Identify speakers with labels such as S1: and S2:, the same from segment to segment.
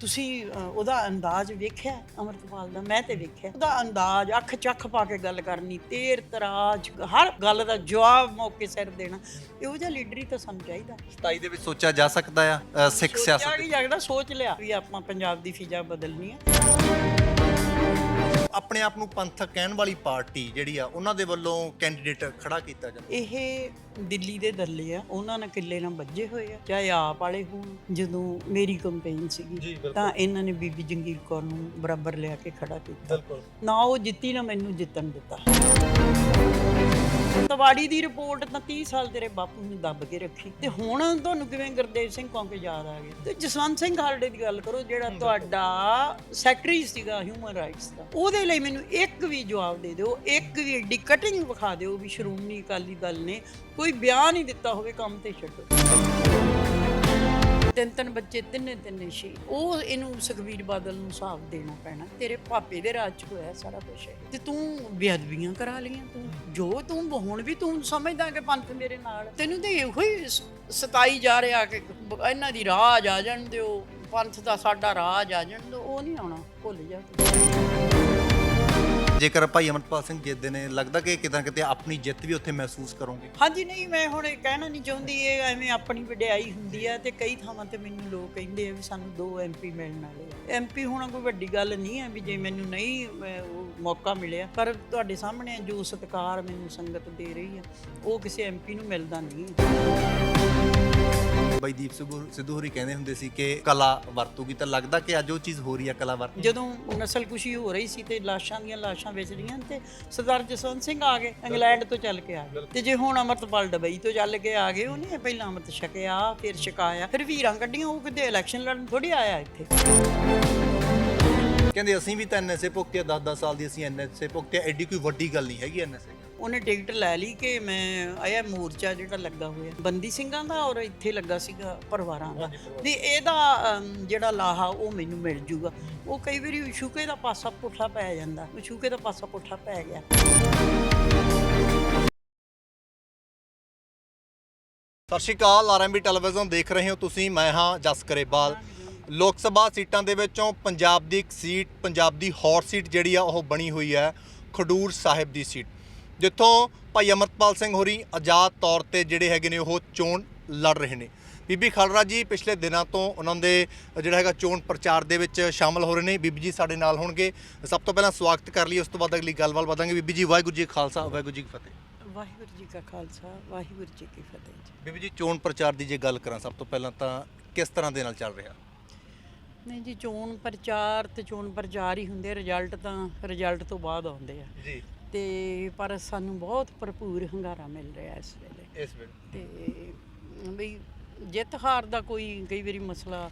S1: ਤੁਸੀਂ ਅ, ਉਹਦਾ ਅੰਦਾਜ਼ ਵੇਖਿਆ ਅਮਰਤਪਾਲ ਦਾ? ਮੈਂ ਤੇ ਵੇਖਿਆ। ਉਹਦਾ ਅੰਦਾਜ਼ ਅੱਖ ਚੱਖ ਪਾ ਕੇ ਗੱਲ ਕਰਨੀ ਤੇਰ ਤਰਾਜ ਹਰ ਗੱਲ ਦਾ ਜਵਾਬ ਮੌਕੇ ਸਿਰ ਦੇਣਾ। ਇਹੋ ਜਿਹਾ ਲੀਡਰ ਹੀ ਤਾਂ ਸਾਨੂੰ ਚਾਹੀਦਾ।
S2: 27 ਦੇ ਵਿੱਚ ਸੋਚਿਆ ਜਾ ਸਕਦਾ ਆ ਅ, ਸਿੱਖ
S1: ਸੋਚਿਆ
S2: ਸਿਆਸਤ
S1: ਸੋਚ ਲਿਆ ਵੀ ਆਪਾਂ ਪੰਜਾਬ ਦੀ ਫਿਜ਼ਾ ਬਦਲਣੀ ਹੈ
S2: ਆਪਣੇ ਆਪ ਨੂੰ ਪੰਥਕ ਕਹਿਣ ਵਾਲੀ ਪਾਰਟੀ ਜਿਹੜੀ ਆ ਉਹਨਾਂ ਦੇ ਵੱਲੋਂ ਕੈਂਡੀਡੇਟ ਖੜਾ ਕੀਤਾ ਜਾਂਦਾ।
S1: ਇਹ ਦਿੱਲੀ ਦੇ ਦੱਲੇ ਆ ਉਹਨਾਂ ਨਾਲ ਕਿੱਲੇ ਨਾਲ ਵੱਜੇ ਹੋਏ ਆ ਚਾਹੇ ਆਪ ਵਾਲੇ ਹੋਣ ਜਦੋਂ ਮੇਰੀ ਕੰਪੇਨ ਸੀਗੀ ਤਾਂ ਇਹਨਾਂ ਨੇ ਬੀਬੀ ਜੰਗੀਰ ਕੌਰ ਨੂੰ ਬਰਾਬਰ ਲਿਆ ਕੇ ਖੜਾ ਕੀਤਾ।
S2: ਬਿਲਕੁਲ।
S1: ਨਾ ਉਹ ਜਿੱਤੀ ਨਾ ਮੈਨੂੰ ਜਿੱਤਣ ਦਿੱਤਾ। ਤਵਾੜੀ ਦੀ ਰਿਪੋਰਟ ਤਾਂ 30 ਸਾਲ ਤੇਰੇ ਬਾਪੂ ਨੇ ਦੱਬ ਕੇ ਰੱਖੀ। ਤੇ ਹੁਣ ਤੁਹਾਨੂੰ ਕਿਵੇਂ ਗੁਰਦੇਵ ਸਿੰਘ ਕੌਂਕੇ ਯਾਦ ਆ ਗਿਆ ਤੇ ਜਸਵੰਤ ਸਿੰਘ ਖਾਲੜੇ ਦੀ ਗੱਲ ਕਰੋ ਜਿਹੜਾ ਤੁਹਾਡਾ ਸੈਕਟਰੀ ਸੀਗਾ ਹਿਊਮਨ ਰਾਈਟਸ ਦਾ। ਉਹਦੇ ਲਈ ਮੈਨੂੰ ਇੱਕ ਵੀ ਜਵਾਬ ਦੇ ਦਿਓ ਇੱਕ ਵੀ ਏਡੀ ਕਟਿੰਗ ਵਿਖਾ ਦਿਓ ਵੀ ਸ਼੍ਰੋਮਣੀ ਅਕਾਲੀ ਦਲ ਨੇ ਕੋਈ ਬਿਆਨ ਹੀ ਦਿੱਤਾ ਹੋਵੇ ਕੰਮ ਤੇ ਛੱਡੋ। ਤਿੰਨ ਤਿੰਨ ਬੱਚੇ, ਤਿੰਨੇ ਤਿੰਨੇ ਸ਼ੀ ਉਹ ਇਹਨੂੰ ਸੁਖਬੀਰ ਬਾਦਲ ਨੂੰ ਹਿਸਾਬ ਦੇਣਾ ਪੈਣਾ। ਤੇਰੇ ਪਾਪੇ ਦੇ ਰਾਜ 'ਚ ਹੋਇਆ ਸਾਰਾ ਕੁਝ ਤੇ ਤੂੰ ਬੇਅਦਬੀਆਂ ਕਰਾ ਲਈਆਂ ਤੂੰ। ਜੋ ਤੂੰ ਹੁਣ ਵੀ ਤੂੰ ਸਮਝਦਾ ਕਿ ਪੰਥ ਮੇਰੇ ਨਾਲ। ਤੈਨੂੰ ਤੇ ਇਹੋ ਹੀ ਸਤਾਈ ਜਾ ਰਿਹਾ ਕਿ ਇਹਨਾਂ ਦੀ ਰਾਜ ਆ ਜਾਣ ਦਿਓ। ਪੰਥ ਦਾ ਸਾਡਾ ਰਾਜ ਆ ਜਾਣ ਦਿਓ। ਉਹ ਨਹੀਂ ਆਉਣਾ। ਭੁੱਲ ਜਾ
S2: ਜੇਕਰ ਭਾਈ ਅਮਰਪਾਲ ਸਿੰਘ ਜਿੱਤਦੇ ਨੇ, ਲੱਗਦਾ ਕਿ ਕਿਤੇ ਨਾ ਕਿਤੇ ਆਪਣੀ ਜਿੱਤ ਵੀ ਉੱਥੇ ਮਹਿਸੂਸ ਕਰੋਗੇ?
S1: ਹਾਂਜੀ, ਨਹੀਂ, ਮੈਂ ਹੁਣ ਇਹ ਕਹਿਣਾ ਨਹੀਂ ਚਾਹੁੰਦੀ, ਇਹ ਐਵੇਂ ਆਪਣੀ ਵਡਿਆਈ ਹੁੰਦੀ ਹੈ ਤੇ ਕਈ ਥਾਵਾਂ ਤੇ ਮੈਨੂੰ ਲੋਕ ਕਹਿੰਦੇ ਆ ਵੀ ਸਾਨੂੰ ਦੋ ਐਮਪੀ ਮਿਲਣ ਵਾਲੇ ਆ। ਐਮਪੀ ਹੋਣਾ ਕੋਈ ਵੱਡੀ ਗੱਲ ਨਹੀਂ ਹੈ ਵੀ ਜੇ ਮੈਨੂੰ ਨਹੀਂ ਉਹ ਮੌਕਾ ਮਿਲਿਆ। ਪਰ ਤੁਹਾਡੇ ਸਾਹਮਣੇ ਜੋ ਸਤਿਕਾਰ ਮੈਨੂੰ ਸੰਗਤ ਦੇ ਰਹੀ ਹੈ ਉਹ ਕਿਸੇ ਐਮਪੀ ਨੂੰ ਮਿਲਦਾ ਨਹੀਂ।
S2: ਬਾਈ ਦੀਪ ਸਿੱਧੂ ਸਿੱਧੂ ਹੋਰੀ ਕਹਿੰਦੇ ਹੁੰਦੇ ਸੀ ਕਿ ਕਲਾ ਵਰਤੂਗੀ ਤਾਂ ਲੱਗਦਾ ਕਿ ਅੱਜ ਉਹ ਚੀਜ਼ ਹੋ ਰਹੀ ਆ ਕਲਾ ਵਰਤ?
S1: ਜਦੋਂ ਨਸਲ ਕੁਸ਼ੀ ਹੋ ਰਹੀ ਸੀ ਤੇ ਲਾਸ਼ਾਂ ਦੀਆਂ ਲਾਸ਼ਾਂ ਵਿਚ ਰਹੀਆਂ ਤੇ ਸਰਦਾਰ ਜਸਵੰਤ ਸਿੰਘ ਆ ਗਏ ਇੰਗਲੈਂਡ ਤੋਂ ਚੱਲ ਕੇ ਆ ਗਏ। ਤੇ ਜੇ ਹੁਣ ਅਮਰਤਪਾਲ ਡਬਈ ਤੋਂ ਚੱਲ ਕੇ ਆ ਗਏ ਉਹਨੇ ਪਹਿਲਾਂ ਅੰਮ੍ਰਿਤ ਛਕਿਆ ਫਿਰ ਛਕਾਇਆ ਫਿਰ ਵੀਰਾਂ ਕੱਢੀਆਂ ਉਹ ਕਿਤੇ ਇਲੈਕਸ਼ਨ ਲੜਨ ਥੋੜੀ ਆਇਆ ਇੱਥੇ।
S2: ਕਹਿੰਦੇ ਅਸੀਂ ਵੀ ਤਾਂ ਐਨਐਸਏ ਭੁਗਤਿਆ 10-10 ਸਾਲ ਦੀ ਅਸੀਂ ਐਨਐਸਏ ਭੁਗਤਿਆ ਐਡੀ ਕੋਈ ਵੱਡੀ ਗੱਲ ਨਹੀਂ ਹੈਗੀ ਐਨਐਸਏ
S1: ਉਹਨੇ ਟਿਕਟ ਲੈ ਲਈ ਕਿ ਮੈਂ ਆਇਆ ਮੋਰਚਾ ਜਿਹੜਾ ਲੱਗਾ ਹੋਇਆ। ਬੰਦੀ ਸਿੰਘਾਂ ਦਾ ਔਰ ਇੱਥੇ ਲੱਗਾ ਸੀਗਾ ਪਰਿਵਾਰਾਂ ਦਾ। ਵੀ ਇਹਦਾ ਜਿਹੜਾ ਲਾਹਾ ਉਹ ਮੈਨੂੰ ਮਿਲ ਜੂਗਾ। ਉਹ ਕਈ ਵਾਰੀ ਸ਼ੂਕੇ ਦਾ ਪਾਸਾ ਪੁੱਠਾ ਪੈ ਜਾਂਦਾ। ਉਹ ਸ਼ੂਕੇ ਦਾ ਪਾਸਾ ਪੁੱਠਾ ਪੈ ਗਿਆ।
S2: ਸਤਿ ਸ਼੍ਰੀ ਅਕਾਲ ਆਰਐਮਬੀ ਟੈਲੀਵਿਜ਼ਨ ਦੇਖ ਰਹੇ ਹੋ ਤੁਸੀਂ। ਮੈਂ ਹਾਂ ਜਸ ਕਰੇਵਾਲ ਲੋਕ ਸਭਾ ਸੀਟਾਂ ਦੇ ਵਿੱਚੋਂ ਪੰਜਾਬ ਦੀ ਇੱਕ ਸੀਟ, ਪੰਜਾਬ ਦੀ ਹੌਟ ਸੀਟ ਜਿਹੜੀ ਆ, ਉਹ ਬਣੀ ਹੋਈ ਹੈ ਖਡੂਰ ਸਾਹਿਬ ਦੀ ਸੀਟ। ਜਿੱਥੋਂ ਭਾਈ ਅਮਰਪਾਲ ਸਿੰਘ ਹੋਰੀ ਆਜ਼ਾਦ ਤੌਰ ਤੇ ਜਿਹੜੇ ਹੈਗੇ ਨੇ ਉਹ ਚੋਣ ਲੜ ਰਹੇ ਨੇ। ਬੀਬੀ ਖਾਲੜਾ ਜੀ ਪਿਛਲੇ ਦਿਨਾਂ ਤੋਂ ਉਹਨਾਂ ਦੇ ਜਿਹੜਾ ਹੈਗਾ ਚੋਣ ਪ੍ਰਚਾਰ ਦੇ ਵਿੱਚ ਸ਼ਾਮਲ ਹੋ ਰਹੇ ਨੇ। ਬੀਬੀ ਜੀ ਸਾਡੇ ਨਾਲ ਹੋਣਗੇ। ਸਭ ਤੋਂ ਪਹਿਲਾਂ ਸਵਾਗਤ ਕਰ ਲਈ ਉਸ ਤੋਂ ਬਾਅਦ ਅਗਲੀ ਗੱਲਬਾਤ ਵਧਾਂਗੇ। ਬੀਬੀ ਜੀ ਵਾਹਿਗੁਰੂ ਜੀ ਖਾਲਸਾ ਵਾਹਿਗੁਰੂ ਜੀ ਕੀ ਫਤਿਹ।
S1: ਵਾਹਿਗੁਰੂ ਜੀ ਕਾ ਖਾਲਸਾ ਵਾਹਿਗੁਰੂ ਜੀ ਕੀ ਫਤਿਹ ਜੀ।
S2: ਬੀਬੀ ਜੀ ਚੋਣ ਪ੍ਰਚਾਰ ਦੀ ਜੇ ਗੱਲ ਕਰਾਂ ਸਭ ਤੋਂ ਪਹਿਲਾਂ ਤਾਂ ਕਿਸ ਤਰ੍ਹਾਂ ਦੇ ਨਾਲ ਚੱਲ ਰਿਹਾ?
S1: ਨਹੀਂ ਜੀ ਚੋਣ ਪ੍ਰਚਾਰ ਤੇ ਚੋਣ ਪ੍ਰਚਾਰ ਹੀ ਹੁੰਦੇ ਰਿਜ਼ਲਟ ਤਾਂ ਰਿਜ਼ਲਟ ਤੋਂ ਬਾਅਦ ਆਉਂਦੇ ਆ।
S2: ਜੀ।
S1: ਤੇ ਪਰ ਸਾਨੂੰ ਬਹੁਤ ਭਰਪੂਰ ਹੰਗਾਰਾ ਮਿਲ ਰਿਹਾ ਇਸ ਵੇਲੇ।
S2: ਇਸ ਵੇਲੇ।
S1: ਤੇ ਵੀ ਜਿੱਤ ਹਾਰ ਦਾ ਕੋਈ ਕਈ ਵਾਰੀ ਮਸਲਾ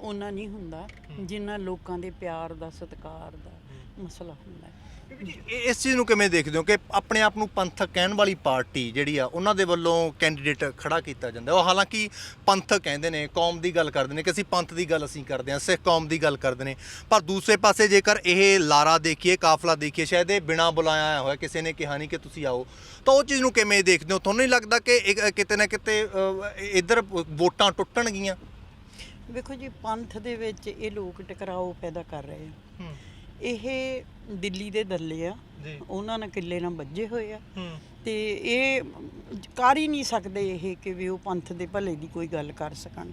S1: ਉਹਨਾਂ ਨਹੀਂ ਹੁੰਦਾ ਜਿੰਨਾ ਲੋਕਾਂ ਦੇ ਪਿਆਰ ਦਾ ਸਤਿਕਾਰ ਦਾ ਮਸਲਾ ਹੁੰਦਾ। ਹੈ।
S2: ਇਸ ਚੀਜ਼ ਨੂੰ ਕਿਵੇਂ ਦੇਖਦੇ ਹੋ ਕਿ ਆਪਣੇ ਆਪ ਨੂੰ ਪੰਥਕ ਕਹਿਣ ਵਾਲੀ ਪਾਰਟੀ ਜਿਹੜੀ ਆ ਉਹਨਾਂ ਦੇ ਵੱਲੋਂ ਕੈਂਡੀਡੇਟ ਖੜਾ ਕੀਤਾ ਜਾਂਦਾ ਉਹ ਹਾਲਾਂਕਿ ਪੰਥਕ ਕਹਿੰਦੇ ਨੇ ਕੌਮ ਦੀ ਗੱਲ ਕਰਦੇ ਨੇ ਕਿ ਅਸੀਂ ਪੰਥ ਦੀ ਗੱਲ ਅਸੀਂ ਕਰਦੇ ਹਾਂ ਸਿੱਖ ਕੌਮ ਦੀ ਗੱਲ ਕਰਦੇ ਨੇ। ਪਰ ਦੂਸਰੇ ਪਾਸੇ ਜੇਕਰ ਇਹ ਲਾਰਾ ਦੇਖੀਏ ਕਾਫਲਾ ਦੇਖੀਏ ਸ਼ਾਇਦ ਇਹ ਬਿਨਾ ਬੁਲਾਇਆ ਆਇਆ ਹੋਇਆ ਕਿਸੇ ਨੇ ਕਿਹਾ ਨਹੀਂ ਕਿ ਤੁਸੀਂ ਆਓ। ਤਾਂ ਉਹ ਚੀਜ਼ ਨੂੰ ਕਿਵੇਂ ਦੇਖਦੇ ਹੋ? ਤੁਹਾਨੂੰ ਨਹੀਂ ਲੱਗਦਾ ਕਿ ਕਿਤੇ ਨਾ ਕਿਤੇ ਅ, ਇੱਧਰ ਵੋਟਾਂ ਟੁੱਟਣਗੀਆਂ?
S1: ਵੇਖੋ ਜੀ ਪੰਥ ਦੇ ਵਿੱਚ ਇਹ ਲੋਕ ਟਕਰਾਓ ਪੈਦਾ ਕਰ ਰਹੇ ਆ। ਇਹ ਦਿੱਲੀ ਦੇ ਦੱਲੇ ਆ।
S2: ਜੀ।
S1: ਉਹਨਾਂ ਨਾਲ ਕਿੱਲੇ ਨਾਲ ਵੱਜੇ ਹੋਏ ਆ।
S2: ਹੂੰ।
S1: ਤੇ ਇਹ ਕਰ ਹੀ ਨਹੀਂ ਸਕਦੇ ਇਹ ਕਿ ਵੀ ਉਹ ਪੰਥ ਦੇ ਭਲੇ ਦੀ ਕੋਈ ਗੱਲ ਕਰ ਸਕਣ।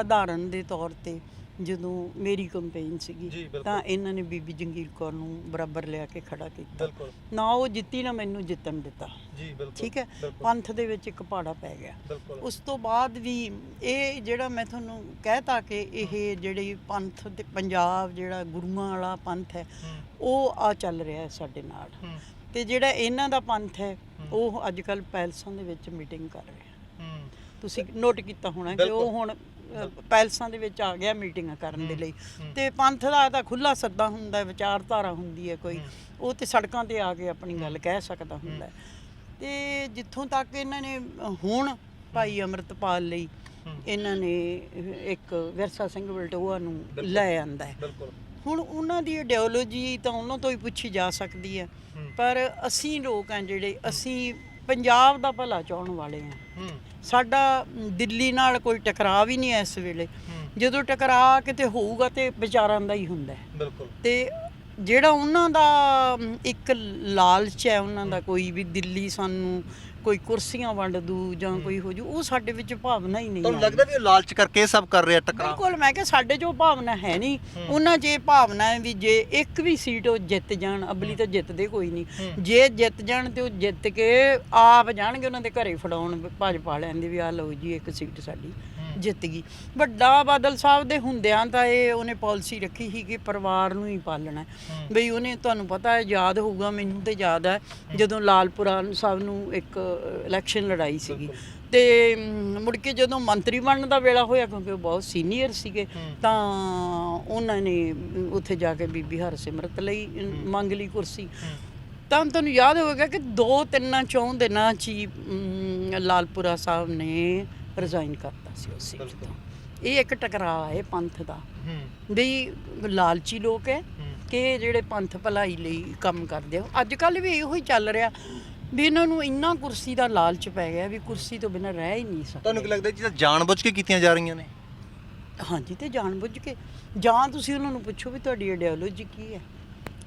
S1: ਉਦਾਹਰਨ ਦੇ ਤੌਰ ਤੇ ਜਦੋਂ ਮੇਰੀ ਕੰਪੇਨ ਸੀਗੀ
S2: ਬਿਲਕੁਲ।
S1: ਤਾਂ ਇਹਨਾਂ ਨੇ ਬੀਬੀ ਜੰਗੀਰ ਕੌਰ ਨੂੰ ਬਰਾਬਰ ਲਿਆ ਕੇ ਖੜਾ ਕੀਤਾ।
S2: ਬਿਲਕੁਲ।
S1: ਨਾ ਉਹ ਜਿੱਤੀ ਨਾ ਮੈਨੂੰ ਜਿੱਤਣ ਦਿੱਤਾ।
S2: ਜੀ ਬਿਲਕੁਲ।
S1: ਠੀਕ ਹੈ? ਪੰਥ ਦੇ ਵਿੱਚ ਇੱਕ ਪਹਾੜਾ ਪੈ ਗਿਆ।
S2: ਬਿਲਕੁਲ।
S1: ਉਸ ਤੋਂ ਬਾਅਦ ਵੀ ਇਹ ਜਿਹੜਾ ਮੈਂ ਤੁਹਾਨੂੰ ਕਹਿਤਾ ਕਿ ਇਹ ਜਿਹੜੀ ਪੰਥ ਤੇ ਪੰਜਾਬ ਜਿਹੜਾ ਗੁਰੂਆਂ ਵਾਲਾ ਪੰਥ ਹੈ ਉਹ ਆ ਚੱਲ ਰਿਹਾ ਹੈ ਸਾਡੇ ਨਾਲ। ਤੇ ਜਿਹੜਾ ਇਹਨਾਂ ਦਾ ਪੰਥ ਹੈ ਉਹ ਅੱਜ ਕੱਲ ਪੈਲਸਾਂ ਦੇ ਵਿੱਚ ਮੀਟਿੰਗ ਕਰ ਰਿਹਾ। ਤੁਸੀਂ ਨੋਟ ਕੀਤਾ ਹੋਣਾ ਕਿ ਉਹ ਹੁਣ ਪੈਲਸਾਂ ਦੇ ਵਿੱਚ ਆ ਗਿਆ ਮੀਟਿੰਗਾਂ ਕਰਨ ਦੇ ਲਈ। ਤੇ ਪੰਥ ਦਾ ਤਾਂ ਖੁੱਲਾ ਸੱਦਾ ਹੁੰਦਾ ਹੈ ਵਿਚਾਰਧਾਰਾ ਹੁੰਦੀ ਹੈ ਕੋਈ। ਉਹ ਤੇ ਸੜਕਾਂ ਤੇ ਆ ਕੇ ਆਪਣੀ ਗੱਲ ਕਹਿ ਸਕਦਾ ਹੁੰਦਾ ਤੇ ਜਿੱਥੋਂ ਤੱਕ ਇਹਨਾਂ ਨੇ ਹੁਣ ਭਾਈ ਅਮਰਤਪਾਲ ਲਈ ਇਹਨਾਂ ਨੇ ਇੱਕ ਵਿਰਸਾ ਸਿੰਘ ਬਲਟੋਆ ਨੂੰ ਲੈ ਆਂਦਾ ਹੈ। ਹੁਣ ਉਹਨਾਂ ਦੀ ਆਈਡੀਓਲੋਜੀ ਤਾਂ ਉਹਨਾਂ ਤੋਂ ਹੀ ਪੁੱਛੀ ਜਾ ਸਕਦੀ ਹੈ। ਪਰ ਅਸੀਂ ਲੋਕ ਆ ਜਿਹੜੇ ਅਸੀਂ ਪੰਜਾਬ ਦਾ ਭਲਾ ਚਾਹਣ ਵਾਲੇ ਆ। ਸਾਡਾ ਦਿੱਲੀ ਨਾਲ ਕੋਈ ਟਕਰਾਅ ਵੀ ਨਹੀਂ ਹੈ ਇਸ ਵੇਲੇ। ਜਦੋਂ ਟਕਰਾ ਕਿਤੇ ਹੋਊਗਾ ਤੇ ਵਿਚਾਰਾਂ ਦਾ ਹੀ ਹੁੰਦਾ।
S2: ਬਿਲਕੁਲ।
S1: ਤੇ ਜਿਹੜਾ ਉਹਨਾਂ ਦਾ ਇੱਕ ਲਾਲਚ ਹੈ ਉਹਨਾਂ ਦਾ ਕੋਈ ਵੀ ਦਿੱਲੀ ਸਾਨੂੰ ਕੋਈ ਕੁਰਸੀਆਂ ਵੰਡ ਦੂ ਜਾਂ ਕੋਈ ਹੋ ਜੂ ਉਹ ਸਾਡੇ ਵਿੱਚ ਭਾਵਨਾ ਹੀ ਨਹੀਂ
S2: ਤੁਹਾਨੂੰ। ਲੱਗਦਾ ਵੀ ਉਹ ਲਾਲਚ ਕਰਕੇ ਇਹ ਸਭ ਕਰ ਰਿਹਾ ਟਕਰਾਅ?
S1: ਬਿਲਕੁਲ ਮੈਂ ਕਿਹਾ ਸਾਡੇ ਜੋ ਭਾਵਨਾ ਹੈ ਨਹੀਂ ਉਹਨਾਂ 'ਚ ਇਹ ਭਾਵਨਾ ਹੈ ਵੀ ਜੇ ਇੱਕ ਵੀ ਸੀਟ ਉਹ ਜਿੱਤ ਜਾਣ ਅਬਲੀ ਤਾਂ ਜਿੱਤਦੇ ਕੋਈ ਨਹੀਂ। ਜੇ ਜਿੱਤ ਜਾਣ ਤੇ ਉਹ ਜਿੱਤ ਕੇ ਆਪ ਜਾਣਗੇ ਉਹਨਾਂ ਦੇ ਘਰੇ ਫੜਾਉਣ ਭਾਜਪਾ ਵਾਲਿਆਂ ਦੀ ਵੀ ਆ ਲਓ ਜੀ ਇੱਕ ਸੀਟ ਸਾਡੀ। ਜਿੱਤ ਗਈ। ਵੱਡਾ ਬਾਦਲ ਸਾਹਿਬ ਦੇ ਹੁੰਦਿਆਂ ਤਾਂ ਇਹ ਉਹਨੇ ਪਾਲਿਸੀ ਰੱਖੀ ਸੀ ਕਿ ਪਰਿਵਾਰ ਨੂੰ ਹੀ ਪਾਲਣਾ। ਬਈ ਉਹਨੇ ਤੁਹਾਨੂੰ ਪਤਾ ਹੈ ਯਾਦ ਹੋਊਗਾ ਮੈਨੂੰ ਤੇ ਯਾਦ ਹੈ ਜਦੋਂ ਲਾਲਪੁਰਾ ਸਾਹਿਬ ਨੂੰ ਇੱਕ ਇਲੈਕਸ਼ਨ ਲੜਾਈ ਸੀਗੀ। ਤੇ ਮੁੜ ਕੇ ਜਦੋਂ ਮੰਤਰੀ ਬਣਨ ਦਾ ਵੇਲਾ ਹੋਇਆ ਕਿਉਂਕਿ ਉਹ ਬਹੁਤ ਸੀਨੀਅਰ ਸੀਗੇ ਤਾਂ ਉਹਨਾਂ ਨੇ ਉੱਥੇ ਜਾ ਕੇ ਬੀਬੀ ਹਰਸਿਮਰਤ ਲਈ ਮੰਗ ਲਈ ਕੁਰਸੀ। ਤਾਂ ਤੁਹਾਨੂੰ ਯਾਦ ਹੋਵੇਗਾ ਕਿ ਦੋ ਤਿੰਨਾਂ ਚੌਂ ਦਿਨਾਂ ਚ ਲਾਲਪੁਰਾ ਸਾਹਿਬ ਨੇ ਰਿਜ਼ਾਈਨ ਕਰਤਾ ਸੀ ਉਸ ਸੀਟ ਤੋਂ। ਇਹ ਇੱਕ ਟਕਰਾਅ ਹੈ ਪੰਥ ਦਾ।
S2: ਹੂੰ।
S1: ਵੀ ਲਾਲਚੀ ਲੋਕ ਹੈ ਕਿ ਜਿਹੜੇ ਪੰਥ ਭਲਾਈ ਲਈ ਕੰਮ ਕਰਦੇ ਆ। ਅੱਜ ਕੱਲ ਵੀ ਇਹੋ ਹੀ ਚੱਲ ਰਿਹਾ ਵੀ ਇਹਨਾਂ ਨੂੰ ਇੰਨਾ ਕੁਰਸੀ ਦਾ ਲਾਲਚ ਪੈ ਗਿਆ ਵੀ ਕੁਰਸੀ ਤੋਂ ਬਿਨਾਂ ਰਹਿ ਹੀ ਨਹੀਂ ਸਕਦੇ।
S2: ਤੁਹਾਨੂੰ ਕੀ ਲੱਗਦਾ ਜੀ ਜਾਣਬੁੱਝ ਕੇ ਕੀਤੀਆਂ ਜਾ ਰਹੀਆਂ ਨੇ?
S1: ਹਾਂਜੀ ਤੇ ਜਾਣਬੁੱਝ ਕੇ। ਜਾਂ ਤੁਸੀਂ ਉਹਨਾਂ ਨੂੰ ਪੁੱਛੋ ਵੀ ਤੁਹਾਡੀ ਆਈਡੀਓਲੋਜੀ ਕੀ ਹੈ।